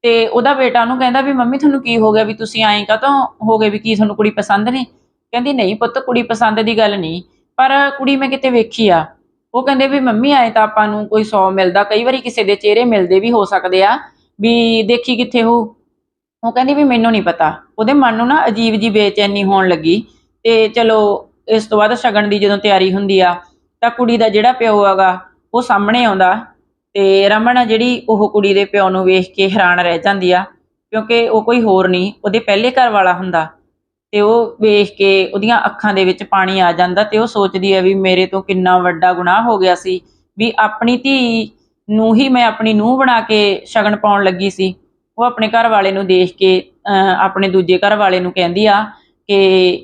ਤੇ ਉਹਦਾ ਬੇਟਾ ਉਹਨੂੰ ਕਹਿੰਦਾ ਵੀ ਮੰਮੀ ਤੁਹਾਨੂੰ ਕੀ ਹੋ ਗਿਆ ਵੀ ਤੁਸੀਂ ਐਂ ਕਾਹਤੋਂ ਹੋ ਗਏ ਵੀ ਕੀ ਤੁਹਾਨੂੰ ਕੁੜੀ ਪਸੰਦ ਨਹੀਂ? ਕਹਿੰਦੀ, ਨਹੀਂ ਪੁੱਤ, ਕੁੜੀ ਪਸੰਦ ਦੀ ਗੱਲ ਨਹੀਂ, ਪਰ ਕੁੜੀ ਮੈਂ ਕਿਤੇ ਵੇਖੀ ਆ। ਉਹ ਕਹਿੰਦੇ ਵੀ, ਮੰਮੀ ਆਏ ਤਾਂ ਆਪਾਂ ਨੂੰ ਕੋਈ 100 ਮਿਲਦਾ, ਕਈ ਵਾਰੀ ਕਿਸੇ ਦੇ ਚਿਹਰੇ ਮਿਲਦੇ ਵੀ ਹੋ ਸਕਦੇ ਆ, ਵੀ ਦੇਖੀ ਕਿੱਥੇ ਹੋ? ਉਹ ਕਹਿੰਦੀ ਵੀ, ਮੈਨੂੰ ਨਹੀਂ ਪਤਾ। ਉਹਦੇ ਮਨ ਨੂੰ ਨਾ ਅਜੀਬ ਜੀ ਬੇਚੈਨੀ ਹੋਣ ਲੱਗੀ ਤੇ ਚਲੋ, ਇਸ ਤੋਂ ਬਾਅਦ ਸ਼ਗਨ ਦੀ ਜਦੋਂ ਤਿਆਰੀ ਹੁੰਦੀ ਆ, ਤਾਂ ਕੁੜੀ ਦਾ ਜਿਹੜਾ ਪਿਓ ਹੈਗਾ, ਉਹ ਸਾਹਮਣੇ ਆਉਂਦਾ ਤੇ ਰਮਨ ਆ ਜਿਹੜੀ ਉਹ ਕੁੜੀ ਦੇ ਪਿਓ ਨੂੰ ਵੇਖ ਕੇ ਹੈਰਾਨ ਰਹਿ ਜਾਂਦੀ ਆ, ਕਿਉਂਕਿ ਉਹ ਕੋਈ ਹੋਰ ਨਹੀਂ, ਉਹਦੇ ਪਹਿਲੇ ਘਰ ਵਾਲਾ ਹੁੰਦਾ। ਤੇ ਉਹ ਵੇਖ ਕੇ ਉਹਦੀਆਂ ਅੱਖਾਂ ਦੇ ਵਿੱਚ ਪਾਣੀ ਆ ਜਾਂਦਾ ਤੇ ਉਹ ਸੋਚਦੀ ਹੈ ਵੀ ਮੇਰੇ ਤੋਂ ਕਿੰਨਾ ਵੱਡਾ ਗੁਨਾਹ ਹੋ ਗਿਆ ਸੀ ਵੀ ਆਪਣੀ ਧੀ ਨੂੰ ਹੀ ਮੈਂ ਆਪਣੀ ਨੂੰਹ ਬਣਾ ਕੇ ਸ਼ਗਨ ਪਾਉਣ ਲੱਗੀ ਸੀ। ਉਹ ਆਪਣੇ ਘਰ ਵਾਲੇ ਨੂੰ ਦੇਖ ਕੇ ਅਹ, ਆਪਣੇ ਦੂਜੇ ਘਰ ਵਾਲੇ ਨੂੰ ਕਹਿੰਦੀ ਆ ਕਿ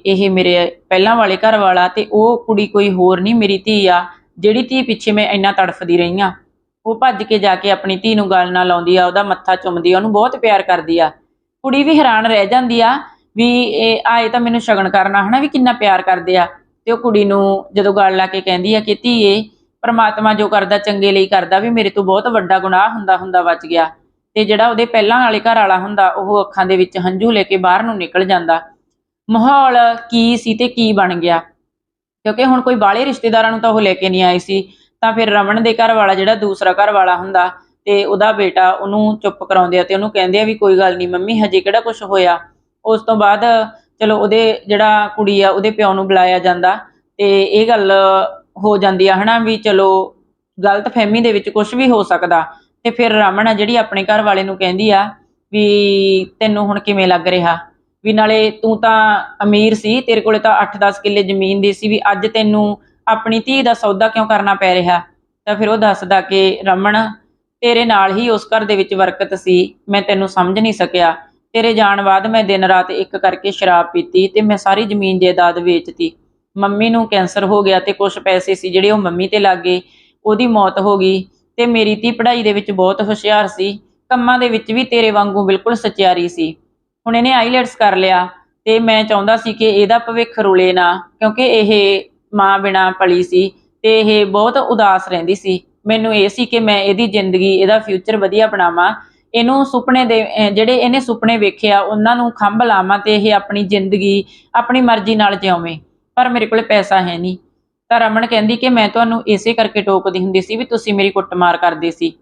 ਇਹ ਮੇਰੇ ਪਹਿਲਾਂ ਵਾਲੇ ਘਰ ਵਾਲਾ ਤੇ ਉਹ ਕੁੜੀ ਕੋਈ ਹੋਰ ਨਹੀਂ ਮੇਰੀ ਧੀ ਆ ਜਿਹੜੀ ਧੀ ਪਿੱਛੇ ਮੈਂ ਇੰਨਾ ਤੜਫਦੀ ਰਹੀ ਆ। ਉਹ ਭੱਜ ਕੇ ਜਾ ਕੇ ਆਪਣੀ ਧੀ ਨੂੰ ਗਲ ਨਾਲ ਲਾਉਂਦੀ ਆ ਉਹਦਾ ਮੱਥਾ ਚੁੰਮਦੀ ਆ ਉਹਨੂੰ ਬਹੁਤ ਪਿਆਰ ਕਰਦੀ ਆ। ਕੁੜੀ ਵੀ ਹੈਰਾਨ ਰਹਿ ਜਾਂਦੀ ਆ ਵੀ ਇਹ ਆਏ ਤਾਂ ਮੈਨੂੰ ਸ਼ਗਨ ਕਰਨਾ ਹਨਾ, ਵੀ ਕਿੰਨਾ ਪਿਆਰ ਕਰਦੇ ਆ। ਤੇ ਉਹ ਕੁੜੀ ਨੂੰ ਜਦੋਂ ਗੱਲ ਲਾ ਕੇ ਕਹਿੰਦੀ ਆ ਕਿ ਧੀਏ, ਪਰਮਾਤਮਾ ਜੋ ਕਰਦਾ ਚੰਗੇ ਲਈ ਕਰਦਾ, ਵੀ ਮੇਰੇ ਤੋਂ ਬਹੁਤ ਵੱਡਾ ਗੁਨਾਹ ਹੁੰਦਾ ਹੁੰਦਾ ਬਚ ਗਿਆ। ਤੇ ਜਿਹੜਾ ਉਹਦੇ ਪਹਿਲਾਂ ਵਾਲੇ ਘਰ ਵਾਲਾ ਹੁੰਦਾ, ਉਹ ਅੱਖਾਂ ਦੇ ਵਿੱਚ ਹੰਝੂ ਲੈ ਕੇ ਬਾਹਰ ਨੂੰ ਨਿਕਲ ਜਾਂਦਾ। ਮਾਹੌਲ ਕੀ ਸੀ ਤੇ ਕੀ ਬਣ ਗਿਆ? ਕਿਉਂਕਿ ਹੁਣ ਕੋਈ ਬਾਹਲੇ ਰਿਸ਼ਤੇਦਾਰਾਂ ਨੂੰ ਤਾਂ ਉਹ ਲੈ ਕੇ ਨਹੀਂ ਆਏ ਸੀ। ਤਾਂ ਫਿਰ ਰਮਨ ਦੇ ਘਰ ਵਾਲਾ ਜਿਹੜਾ ਦੂਸਰਾ ਘਰ ਵਾਲਾ ਹੁੰਦਾ, ਤੇ ਉਹਦਾ ਬੇਟਾ ਉਹਨੂੰ ਚੁੱਪ ਕਰਾਉਂਦੇ ਆ ਤੇ ਉਹਨੂੰ ਕਹਿੰਦੇ ਆ ਵੀ ਕੋਈ ਗੱਲ ਨਹੀਂ, ਮੰਮੀ ਹਜੇ ਕਿਹੜਾ ਕੁਝ ਹੋਇਆ? ਉਸ ਤੋਂ ਬਾਅਦ ਚਲੋ ਉਹਦੇ ਜਿਹੜਾ ਕੁੜੀ ਆ, ਉਹਦੇ ਪਿਓ ਨੂੰ ਬੁਲਾਇਆ ਜਾਂਦਾ ਤੇ ਇਹ ਗੱਲ ਹੋ ਜਾਂਦੀ ਆ ਹਨਾ ਵੀ ਚਲੋ ਗਲਤ ਫਹਿਮੀ ਦੇ ਵਿੱਚ ਕੁਝ ਵੀ ਹੋ ਸਕਦਾ। ਤੇ ਫਿਰ ਰਮਨ ਆ ਜਿਹੜੀ ਆਪਣੇ ਘਰ ਵਾਲੇ ਨੂੰ ਕਹਿੰਦੀ ਆ ਵੀ ਤੈਨੂੰ ਹੁਣ ਕਿਵੇਂ ਲੱਗ ਰਿਹਾ? ਵੀ ਨਾਲੇ ਤੂੰ ਤਾਂ ਅਮੀਰ ਸੀ, ਤੇਰੇ ਕੋਲੇ ਤਾਂ 8-10 ਕਿੱਲੇ ਜ਼ਮੀਨ ਦੀ ਸੀ ਵੀ ਅੱਜ ਤੈਨੂੰ ਆਪਣੀ ਧੀ ਦਾ ਸੌਦਾ ਕਿਉਂ ਕਰਨਾ ਪੈ ਰਿਹਾ? ਤਾਂ ਫਿਰ ਉਹ ਦੱਸਦਾ ਕਿ ਰਮਨ ਤੇਰੇ ਨਾਲ ਹੀ ਉਸ ਘਰ ਦੇ ਵਿੱਚ ਬਰਕਤ ਸੀ, ਮੈਂ ਤੈਨੂੰ ਸਮਝ ਨਹੀਂ ਸਕਿਆ। ਤੇਰੇ ਜਾਣ ਬਾਅਦ ਮੈਂ ਦਿਨ ਰਾਤ ਇੱਕ ਕਰਕੇ ਸ਼ਰਾਬ ਪੀਤੀ ਤੇ ਮੈਂ ਸਾਰੀ ਜ਼ਮੀਨ ਜਾਇਦਾਦ ਵੇਚਤੀ। ਮੰਮੀ ਨੂੰ ਕੈਂਸਰ ਹੋ ਗਿਆ ਤੇ ਕੁਝ ਪੈਸੇ ਸੀ ਜਿਹੜੇ ਉਹ ਮੰਮੀ ਤੇ ਲੱਗ ਗਏ। ਉਹਦੀ ਮੌਤ ਹੋ ਗਈ ਤੇ ਮੇਰੀ ਧੀ ਪੜ੍ਹਾਈ ਦੇ ਵਿੱਚ ਬਹੁਤ ਹੁਸ਼ਿਆਰ ਸੀ। ਕੰਮਾਂ ਦੇ ਵਿੱਚ ਵੀ ਤੇਰੇ ਵਾਂਗੂ ਬਿਲਕੁਲ ਸਚਿਆਰੀ ਸੀ। ਹੁਣ ਇਹਨੇ ਆਈਲੈਟਸ ਕਰ ਲਿਆ ਤੇ ਮੈਂ ਚਾਹੁੰਦਾ ਸੀ ਕਿ ਇਹਦਾ ਭਵਿੱਖ ਰੁਲੇ ਨਾ, ਕਿਉਂਕਿ ਇਹ ਮਾਂ ਬਿਨਾ ਪਲੀ ਸੀ ਤੇ ਇਹ ਬਹੁਤ ਉਦਾਸ ਰਹਿੰਦੀ ਸੀ। ਮੈਨੂੰ ਇਹ ਸੀ ਕਿ ਮੈਂ ਇਹਦੀ ਜ਼ਿੰਦਗੀ, ਇਹਦਾ ਫਿਊਚਰ ਵਧੀਆ ਬਣਾਵਾਂ ਇਹਨੂੰ ਸੁਪਨੇ ਦੇ ਜਿਹੜੇ ਇਹਨੇ ਸੁਪਨੇ ਵੇਖਿਆ ਉਹਨਾਂ ਨੂੰ ਖੰਭ ਲਾਵਾਂ ਤੇ ਇਹ ਆਪਣੀ ਜ਼ਿੰਦਗੀ, ਆਪਣੀ ਮਰਜ਼ੀ ਨਾਲ ਜਿਉਵੇਂ। ਪਰ ਮੇਰੇ ਕੋਲੇ ਪੈਸਾ ਹੈ ਨਹੀਂ। ਤਾਂ ਰਮਨ ਕਹਿੰਦੀ ਕਿ ਮੈਂ ਤੁਹਾਨੂੰ ਇਸੇ ਕਰਕੇ ਟੋਕਦੀ ਹੁੰਦੀ ਸੀ ਵੀ ਤੁਸੀਂ ਮੇਰੀ ਕੁੱਟਮਾਰ ਕਰਦੇ ਸੀ।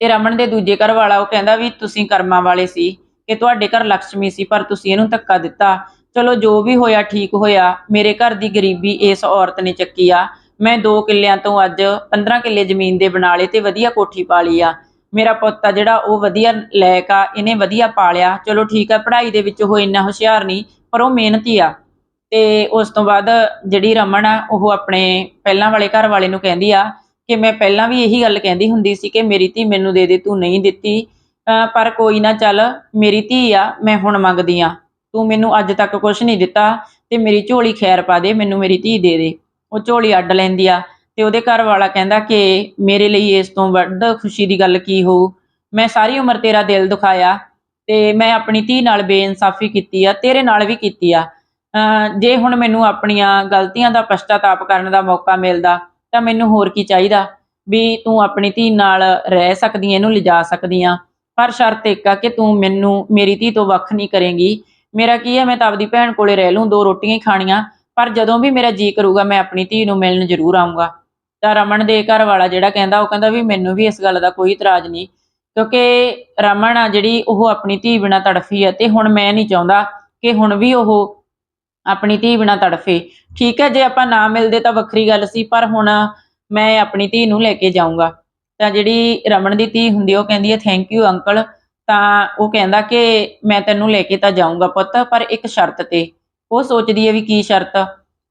ਤੇ ਰਮਨ ਦੇ ਦੂਜੇ ਘਰ ਵਾਲਾ ਉਹ ਕਹਿੰਦਾ ਵੀ ਤੁਸੀਂ ਕਰਮਾਂ ਵਾਲੇ ਸੀ, ਕਿ ਤੁਹਾਡੇ ਘਰ ਲక్ష్ਮੀ ਸੀ, ਪਰ ਤੁਸੀਂ ਇਹਨੂੰ ਧੱਕਾ ਦਿੱਤਾ। ਚਲੋ ਜੋ ਵੀ ਹੋਇਆ, ਠੀਕ ਹੋਇਆ। ਮੇਰੇ ਘਰ ਦੀ ਗਰੀਬੀ ਇਸ ਔਰਤ ਨੇ ਚੱਕੀ ਆ। ਮੈਂ 2 ਕਿੱਲਿਆਂ ਤੋਂ ਅੱਜ 15 ਕਿੱਲੇ ਜ਼ਮੀਨ ਦੇ ਬਣਾ ਲਏ ਤੇ ਵਧੀਆ ਕੋਠੀ ਪਾ ਲਈ ਆ। ਮੇਰਾ ਪੁੱਤ ਆ ਜਿਹੜਾ, ਉਹ ਵਧੀਆ ਲਾਇਕ ਆ, ਇਹਨੇ ਵਧੀਆ ਪਾਲਿਆ। ਚਲੋ ਠੀਕ ਆ, ਪੜ੍ਹਾਈ ਦੇ ਵਿੱਚ ਉਹ ਇੰਨਾ ਹੁਸ਼ਿਆਰ ਨਹੀਂ, ਪਰ ਉਹ ਮਿਹਨਤੀ ਆ। ਤੇ ਉਸ ਤੋਂ ਬਾਅਦ ਜਿਹੜੀ ਰਮਨ ਆ, ਉਹ ਆਪਣੇ ਪਹਿਲਾਂ ਵਾਲੇ ਘਰ ਵਾਲੇ ਨੂੰ ਕਹਿੰਦੀ ਆ ਕਿ ਮੈਂ ਪਹਿਲਾਂ ਵੀ ਇਹੀ ਗੱਲ ਕਹਿੰਦੀ ਹੁੰਦੀ ਸੀ ਕਿ ਮੇਰੀ ਧੀ ਮੈਨੂੰ ਦੇ ਦੇ, ਤੂੰ ਨਹੀਂ ਦਿੱਤੀ। ਅਹ ਪਰ ਕੋਈ ਨਾ ਚੱਲ, ਮੇਰੀ ਧੀ ਆ, ਮੈਂ ਹੁਣ ਮੰਗਦੀ ਆ। ਤੂੰ ਮੈਨੂੰ ਅੱਜ ਤੱਕ ਕੁਝ ਨਹੀਂ ਦਿੱਤਾ ਤੇ ਮੇਰੀ ਝੋਲੀ ਖੈਰ ਪਾ ਦੇ, ਮੈਨੂੰ ਮੇਰੀ ਧੀ ਦੇ ਦੇ। ਉਹ ਝੋਲੀ ਅੱਡ ਲੈਂਦੀ ਆ। ਤੇ ਉਹਦੇ ਘਰ ਵਾਲਾ ਕਹਿੰਦਾ ਕਿ ਮੇਰੇ ਲਈ ਇਸ ਤੋਂ ਵੱਧ ਖੁਸ਼ੀ ਦੀ ਗੱਲ ਕੀ ਹੋਊ? ਮੈਂ ਸਾਰੀ ਉਮਰ ਤੇਰਾ ਦਿਲ ਦੁਖਾਇਆ ਤੇ ਮੈਂ ਆਪਣੀ ਧੀ ਨਾਲ ਬੇਇਨਸਾਫੀ ਕੀਤੀ ਆ, ਤੇਰੇ ਨਾਲ ਵੀ ਕੀਤੀ ਆ। ਜੇ ਹੁਣ ਮੈਨੂੰ ਆਪਣੀਆਂ ਗਲਤੀਆਂ ਦਾ ਪਛਤਾਤਾਪ ਕਰਨ ਦਾ ਮੌਕਾ ਮਿਲਦਾ, ਤਾਂ ਮੈਨੂੰ ਹੋਰ ਕੀ ਚਾਹੀਦਾ? ਵੀ ਤੂੰ ਆਪਣੀ ਧੀ ਨਾਲ ਰਹਿ ਸਕਦੀ ਐ ਇਹਨੂੰ ਲਿਜਾ ਸਕਦੀ ਆ। ਪਰ ਸ਼ਰਤ ਇੱਕ ਆ ਕਿ ਤੂੰ ਮੈਨੂੰ, ਮੇਰੀ ਧੀ ਤੋਂ ਵੱਖ ਨਹੀਂ ਕਰੇਂਗੀ। ਮੇਰਾ ਕੀ ਹੈ ਮੈਂ ਤਾਂ ਆਪਦੀ ਭੈਣ ਕੋਲੇ ਰਹਿ ਲੂੰ, ਦੋ ਰੋਟੀਆਂ ਹੀ ਖਾਣੀਆਂ, ਪਰ ਜਦੋਂ ਵੀ ਮੇਰਾ ਜੀ ਕਰੂਗਾ, ਮੈਂ ਆਪਣੀ ਧੀ ਨੂੰ ਮਿਲਣ ਜ਼ਰੂਰ ਆਉਂਗਾ ਤਾਂ ਰਮਨ ਦੇ ਘਰ ਵਾਲਾ ਜਿਹੜਾ ਕਹਿੰਦਾ, ਉਹ ਕਹਿੰਦਾ ਵੀ ਮੈਨੂੰ ਵੀ ਇਸ ਗੱਲ ਦਾ ਕੋਈ ਇਤਰਾਜ਼ ਨਹੀਂ, ਕਿਉਂਕਿ ਰਮਨ ਆ ਜਿਹੜੀ, ਉਹ ਆਪਣੀ ਧੀ ਬਿਨਾ ਤੜਫੀ ਹੈ ਤੇ ਹੁਣ ਮੈਂ ਨਹੀਂ ਚਾਹੁੰਦਾ ਕਿ ਹੁਣ ਵੀ ਉਹ ਆਪਣੀ ਧੀ ਬਿਨਾ ਤੜਫੇ। ਠੀਕ ਹੈ, ਜੇ ਆਪਾਂ ਨਾ ਮਿਲਦੇ ਤਾਂ ਵੱਖਰੀ ਗੱਲ ਸੀ, ਪਰ ਹੁਣ ਮੈਂ ਆਪਣੀ ਧੀ ਨੂੰ ਲੈ ਕੇ ਜਾਊਂਗਾ। ਤਾਂ ਜਿਹੜੀ ਰਮਨ ਦੀ ਧੀ ਹੁੰਦੀ ਉਹ ਕਹਿੰਦੀ ਹੈ ਥੈਂਕ ਯੂ ਅੰਕਲ ਤਾਂ ਉਹ ਕਹਿੰਦਾ ਕਿ ਮੈਂ ਤੈਨੂੰ ਲੈ ਕੇ ਤਾਂ ਜਾਊਂਗਾ ਪੁੱਤ, ਪਰ ਇੱਕ ਸ਼ਰਤ ਤੇ। ਉਹ ਸੋਚਦੀ ਹੈ ਵੀ ਕੀ ਸ਼ਰਤ?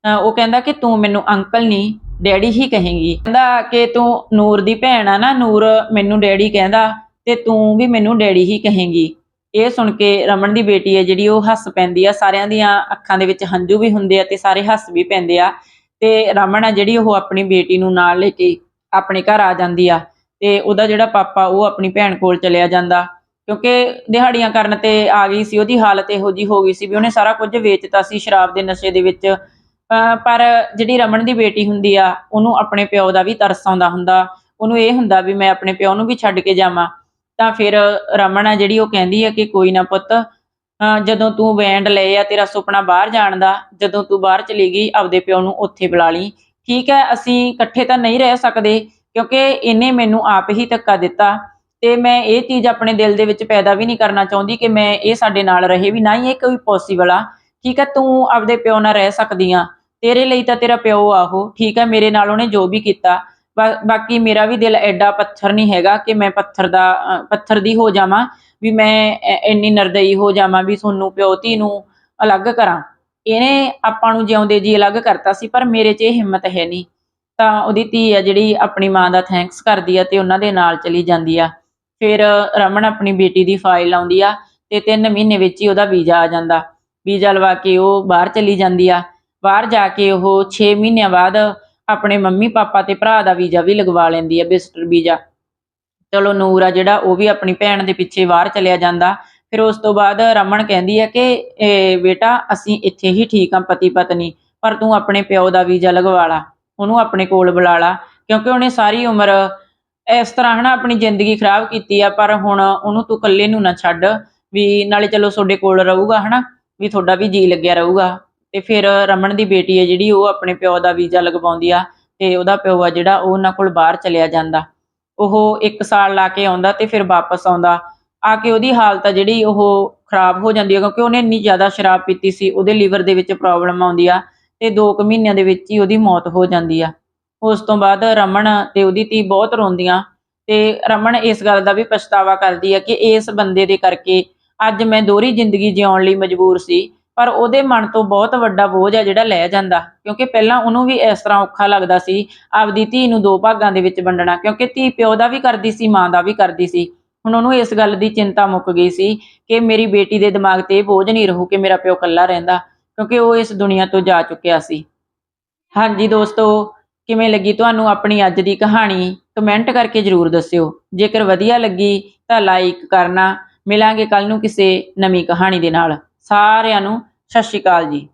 ਉਹ ਕਹਿੰਦਾ ਕਿ ਤੂੰ ਮੈਨੂੰ ਅੰਕਲ ਨਹੀਂ ਡੈਡੀ ਹੀ ਕਹੇਂਗੀ। ਕਹਿੰਦਾ ਕਿ ਤੂੰ ਨੂਰ ਦੀ ਭੈਣ ਆ ਨਾ, ਨੂਰ ਮੈਨੂੰ ਡੈਡੀ ਕਹਿੰਦਾ ਤੇ ਤੂੰ ਵੀ ਮੈਨੂੰ ਡੈਡੀ ਹੀ ਕਹੇਗੀ। ਇਹ ਸੁਣ ਕੇ ਰਮਨ ਦੀ ਬੇਟੀ ਹੈ ਜਿਹੜੀ, ਉਹ ਹੱਸ ਪੈਂਦੀ ਆ। ਸਾਰਿਆਂ ਦੀਆਂ ਅੱਖਾਂ ਦੇ ਵਿੱਚ ਹੰਝੂ ਵੀ ਹੁੰਦੇ ਆ ਤੇ ਸਾਰੇ ਹੱਸ ਵੀ ਪੈਂਦੇ ਆ। ਤੇ ਰਮਨ ਆ ਜਿਹੜੀ, ਉਹ ਆਪਣੀ ਬੇਟੀ ਨੂੰ ਨਾਲ ਲੈ ਕੇ ਆਪਣੇ ਘਰ ਆ ਜਾਂਦੀ ਆ ਤੇ ਉਹਦਾ ਜਿਹੜਾ ਪਾਪਾ, ਉਹ ਆਪਣੀ ਭੈਣ ਕੋਲ ਚਲਿਆ ਜਾਂਦਾ। ਕਿਉਂਕਿ ਦਿਹਾੜੀਆਂ ਕਰਨ ਤੇ ਆ ਗਈ ਸੀ, ਉਹਦੀ ਹਾਲਤ ਇਹੋ ਜੀ ਹੋ ਗਈ ਸੀ ਵੀ ਉਹਨੇ ਸਾਰਾ ਕੁਝ ਵੇਚਤਾ ਸੀ ਸ਼ਰਾਬ ਦੇ ਨਸ਼ੇ ਦੇ ਵਿੱਚ। ਪਰ ਜਿਹੜੀ ਰਮਨ ਦੀ ਬੇਟੀ ਹੁੰਦੀ ਆ, ਉਹਨੂੰ ਆਪਣੇ ਪਿਓ ਦਾ ਵੀ ਤਰਸ ਆਉਂਦਾ ਹੁੰਦਾ। ਉਹਨੂੰ ਇਹ ਹੁੰਦਾ ਵੀ ਮੈਂ ਆਪਣੇ ਪਿਓ ਨੂੰ ਵੀ ਛੱਡ ਕੇ ਜਾਵਾਂ। ਤਾਂ ਫਿਰ ਰਮਨ ਆ ਜਿਹੜੀ ਉਹ ਕਹਿੰਦੀ ਆ ਕਿ ਕੋਈ ਨਾ ਪੁੱਤ ਜਦੋਂ ਤੂੰ ਬੈਂਡ ਲਏ ਆ ਤੇਰਾ ਸੁਪਨਾ ਬਾਹਰ ਜਾਣ ਦਾ, ਜਦੋਂ ਤੂੰ ਬਾਹਰ ਚਲੀ ਗਈ, ਆਪਦੇ ਪਿਓ ਨੂੰ ਉੱਥੇ ਬੁਲਾ ਲਈ। ਠੀਕ ਹੈ, ਅਸੀਂ ਇਕੱਠੇ ਤਾਂ ਨਹੀਂ ਰਹਿ ਸਕਦੇ, ਕਿਉਂਕਿ ਇਹਨੇ ਮੈਨੂੰ ਆਪ ਹੀ ਧੱਕਾ ਦਿੱਤਾ। ਤੇ ਮੈਂ ਇਹ ਚੀਜ਼ ਆਪਣੇ ਦਿਲ ਦੇ ਵਿੱਚ ਪੈਦਾ ਵੀ ਨਹੀਂ ਕਰਨਾ ਚਾਹੁੰਦੀ ਕਿ ਮੈਂ ਇਹ ਸਾਡੇ ਨਾਲ ਰਹੇ ਵੀ ਨਾ ਹੀ ਇਹ ਕੋਈ ਪੋਸੀਬਲ ਆ। ਠੀਕ ਹੈ ਤੂੰ ਆਪਦੇ ਪਿਓ ਨਾਲ ਰਹਿ ਸਕਦੀ ਆ? ਤੇਰੇ ਲਈ ਤਾਂ ਤੇਰਾ ਪਿਓ ਆ ਉਹ ਠੀਕ ਆ ਮੇਰੇ ਨਾਲ ਉਹਨੇ ਜੋ ਵੀ ਕੀਤਾ। ਬਾਕੀ ਮੇਰਾ ਵੀ ਦਿਲ ਐਡਾ ਪੱਥਰ ਨਹੀਂ ਹੈਗਾ ਕਿ ਮੈਂ ਪੱਥਰ ਦਾ ਪੱਥਰ ਦੀ ਹੋ ਜਾਵਾਂ, ਵੀ ਮੈਂ ਇੰਨੀ ਨਰਦਈ ਹੋ ਜਾਵਾਂ, ਵੀ ਤੁਹਾਨੂੰ ਪਿਓ ਧੀ ਨੂੰ ਅਲੱਗ ਕਰਾਂ। ਇਹਨੇ ਆਪਾਂ ਨੂੰ ਜਿਉਂਦੇ ਜੀ ਅਲੱਗ ਕਰਤਾ ਸੀ, ਪਰ ਮੇਰੇ 'ਚ ਇਹ ਹਿੰਮਤ ਹੈ ਨਹੀਂ। ਤਾਂ ਉਹਦੀ ਧੀ ਆ ਜਿਹੜੀ ਆਪਣੀ ਮਾਂ ਦਾ ਥੈਂਕਸ ਕਰਦੀ ਆ ਤੇ ਉਹਨਾਂ ਦੇ ਨਾਲ ਚਲੀ ਜਾਂਦੀ ਆ। ਫਿਰ ਰਮਨ ਆਪਣੀ ਬੇਟੀ ਦੀ ਫਾਈਲ ਆਉਂਦੀ ਆ ਤੇ 3 ਮਹੀਨੇ ਵਿੱਚ ਹੀ ਉਹਦਾ ਵੀਜ਼ਾ ਆ ਜਾਂਦਾ। ਵੀਜ਼ਾ ਲਵਾ ਕੇ ਉਹ ਬਾਹਰ ਚਲੀ ਜਾਂਦੀ ਆ। ਬਾਹਰ ਜਾ ਕੇ ਉਹ 6 ਮਹੀਨਿਆਂ ਬਾਅਦ ਆਪਣੇ ਮੰਮੀ ਪਾਪਾ ਤੇ ਭਰਾ ਦਾ ਵੀਜ਼ਾ ਵੀ ਲਗਵਾ ਲੈਂਦੀ ਆ ਵਿਜ਼ਟਰ ਵੀਜ਼ਾ। ਚਲੋ ਨੂਰ ਆ ਜਿਹੜਾ, ਉਹ ਵੀ ਆਪਣੀ ਭੈਣ ਦੇ ਪਿੱਛੇ ਬਾਹਰ ਚਲਿਆ ਜਾਂਦਾ। ਫਿਰ ਉਸ ਤੋਂ ਬਾਅਦ ਰਮਨ ਕਹਿੰਦੀ ਹੈ ਕਿ ਬੇਟਾ, ਅਸੀਂ ਇੱਥੇ ਹੀ ਠੀਕ ਆ ਪਤੀ ਪਤਨੀ, ਪਰ ਤੂੰ ਆਪਣੇ ਪਿਓ ਦਾ ਵੀਜ਼ਾ ਲਗਵਾ ਲਾ, ਉਹਨੂੰ ਆਪਣੇ ਕੋਲ ਬੁਲਾ ਲਾ, ਕਿਉਂਕਿ ਉਹਨੇ ਸਾਰੀ ਉਮਰ ਇਸ ਤਰ੍ਹਾਂ ਹਨਾ ਆਪਣੀ ਜ਼ਿੰਦਗੀ ਖਰਾਬ ਕੀਤੀ ਆ, ਪਰ ਹੁਣ ਉਹਨੂੰ ਤੂੰ ਇਕੱਲੇ ਨੂੰ ਨਾ ਛੱਡ, ਵੀ ਨਾਲੇ ਚਲੋ ਤੁਹਾਡੇ ਕੋਲ ਰਹੂਗਾ ਹਨਾ। ਵੀ ਤੁਹਾਡਾ ਵੀ ਜੀ ਲੱਗਿਆ ਰਹੂਗਾ। ਤੇ ਫਿਰ ਰਮਨ ਦੀ ਬੇਟੀ ਹੈ ਜਿਹੜੀ, ਉਹ ਆਪਣੇ ਪਿਓ ਦਾ ਵੀਜ਼ਾ ਲਗਵਾਉਂਦੀ ਆ ਤੇ ਉਹਦਾ ਪਿਓ ਆ ਜਿਹੜਾ, ਉਹ ਉਹਨਾਂ ਕੋਲ ਬਾਹਰ ਚਲਿਆ ਜਾਂਦਾ। ਉਹ 1 ਸਾਲ ਲਾ ਕੇ ਆਉਂਦਾ ਤੇ ਫਿਰ ਵਾਪਸ ਆਉਂਦਾ। ਆ ਕੇ ਉਹਦੀ ਹਾਲਤ ਆ ਜਿਹੜੀ, ਉਹ ਖਰਾਬ ਹੋ ਜਾਂਦੀ ਹੈ ਕਿਉਂਕਿ ਉਹਨੇ ਇੰਨੀ ਜ਼ਿਆਦਾ ਸ਼ਰਾਬ ਪੀਤੀ ਸੀ, ਉਹਦੇ ਲੀਵਰ ਦੇ ਵਿੱਚ ਪ੍ਰੋਬਲਮ ਆਉਂਦੀ ਆ ਤੇ 2 ਕੁ ਮਹੀਨਿਆਂ ਦੇ ਵਿੱਚ ਹੀ ਉਹਦੀ ਮੌਤ ਹੋ ਜਾਂਦੀ ਆ। ਉਸ ਤੋਂ ਬਾਅਦ ਰਮਨ ਤੇ ਉਹਦੀ ਧੀ ਬਹੁਤ ਰੋਂਦੀਆਂ ਤੇ ਰਮਨ ਇਸ ਗੱਲ ਦਾ ਵੀ ਪਛਤਾਵਾ ਕਰਦੀ ਆ ਕਿ ਇਸ ਬੰਦੇ ਦੇ ਕਰਕੇ ਅੱਜ ਮੈਂ ਦੋਹਰੀ ਜ਼ਿੰਦਗੀ ਜਿਉਣ ਲਈ ਮਜਬੂਰ ਸੀ, ਪਰ ਉਹਦੇ ਮਨ ਤੋਂ ਬਹੁਤ ਵੱਡਾ ਬੋਝ ਆ ਜਿਹੜਾ ਲੈ ਜਾਂਦਾ, ਕਿਉਂਕਿ ਪਹਿਲਾਂ ਉਹਨੂੰ ਵੀ ਇਸ ਤਰ੍ਹਾਂ ਔਖਾ ਲੱਗਦਾ ਸੀ, ਆਪਦੀ ਧੀ ਨੂੰ ਦੋ ਭਾਗਾਂ ਦੇ ਵਿੱਚ ਵੰਡਣਾ, ਕਿਉਂਕਿ ਧੀ ਪਿਓ ਦਾ ਵੀ ਕਰਦੀ ਸੀ, ਮਾਂ ਦਾ ਵੀ ਕਰਦੀ ਸੀ। ਹੁਣ ਉਹਨੂੰ ਇਸ ਗੱਲ ਦੀ ਚਿੰਤਾ ਮੁੱਕ ਗਈ ਸੀ ਕਿ ਮੇਰੀ ਬੇਟੀ ਦੇ ਦਿਮਾਗ ਤੇ ਇਹ ਬੋਝ ਨਹੀਂ ਰਹੂ ਕਿ ਮੇਰਾ ਪਿਓ ਇਕੱਲਾ ਰਹਿੰਦਾ, ਕਿਉਂਕਿ ਉਹ ਇਸ ਦੁਨੀਆ ਤੋਂ ਜਾ ਚੁੱਕਿਆ ਸੀ। ਹਾਂਜੀ ਦੋਸਤੋ, ਕਿਵੇਂ ਲੱਗੀ ਤੁਹਾਨੂੰ ਆਪਣੀ ਅੱਜ ਦੀ ਕਹਾਣੀ? ਕਮੈਂਟ ਕਰਕੇ ਜਰੂਰ ਦੱਸਿਓ। ਜੇਕਰ ਵਧੀਆ ਲੱਗੀ ਤਾਂ ਲਾਈਕ ਕਰਨਾ ਮਿਲਾਂਗੇ ਕੱਲ ਨੂੰ ਕਿਸੇ ਨਵੀਂ ਕਹਾਣੀ ਦੇ ਨਾਲ। ਸਾਰਿਆਂ ਨੂੰ ਸਤਿ ਸ਼੍ਰੀ ਅਕਾਲ ਜੀ।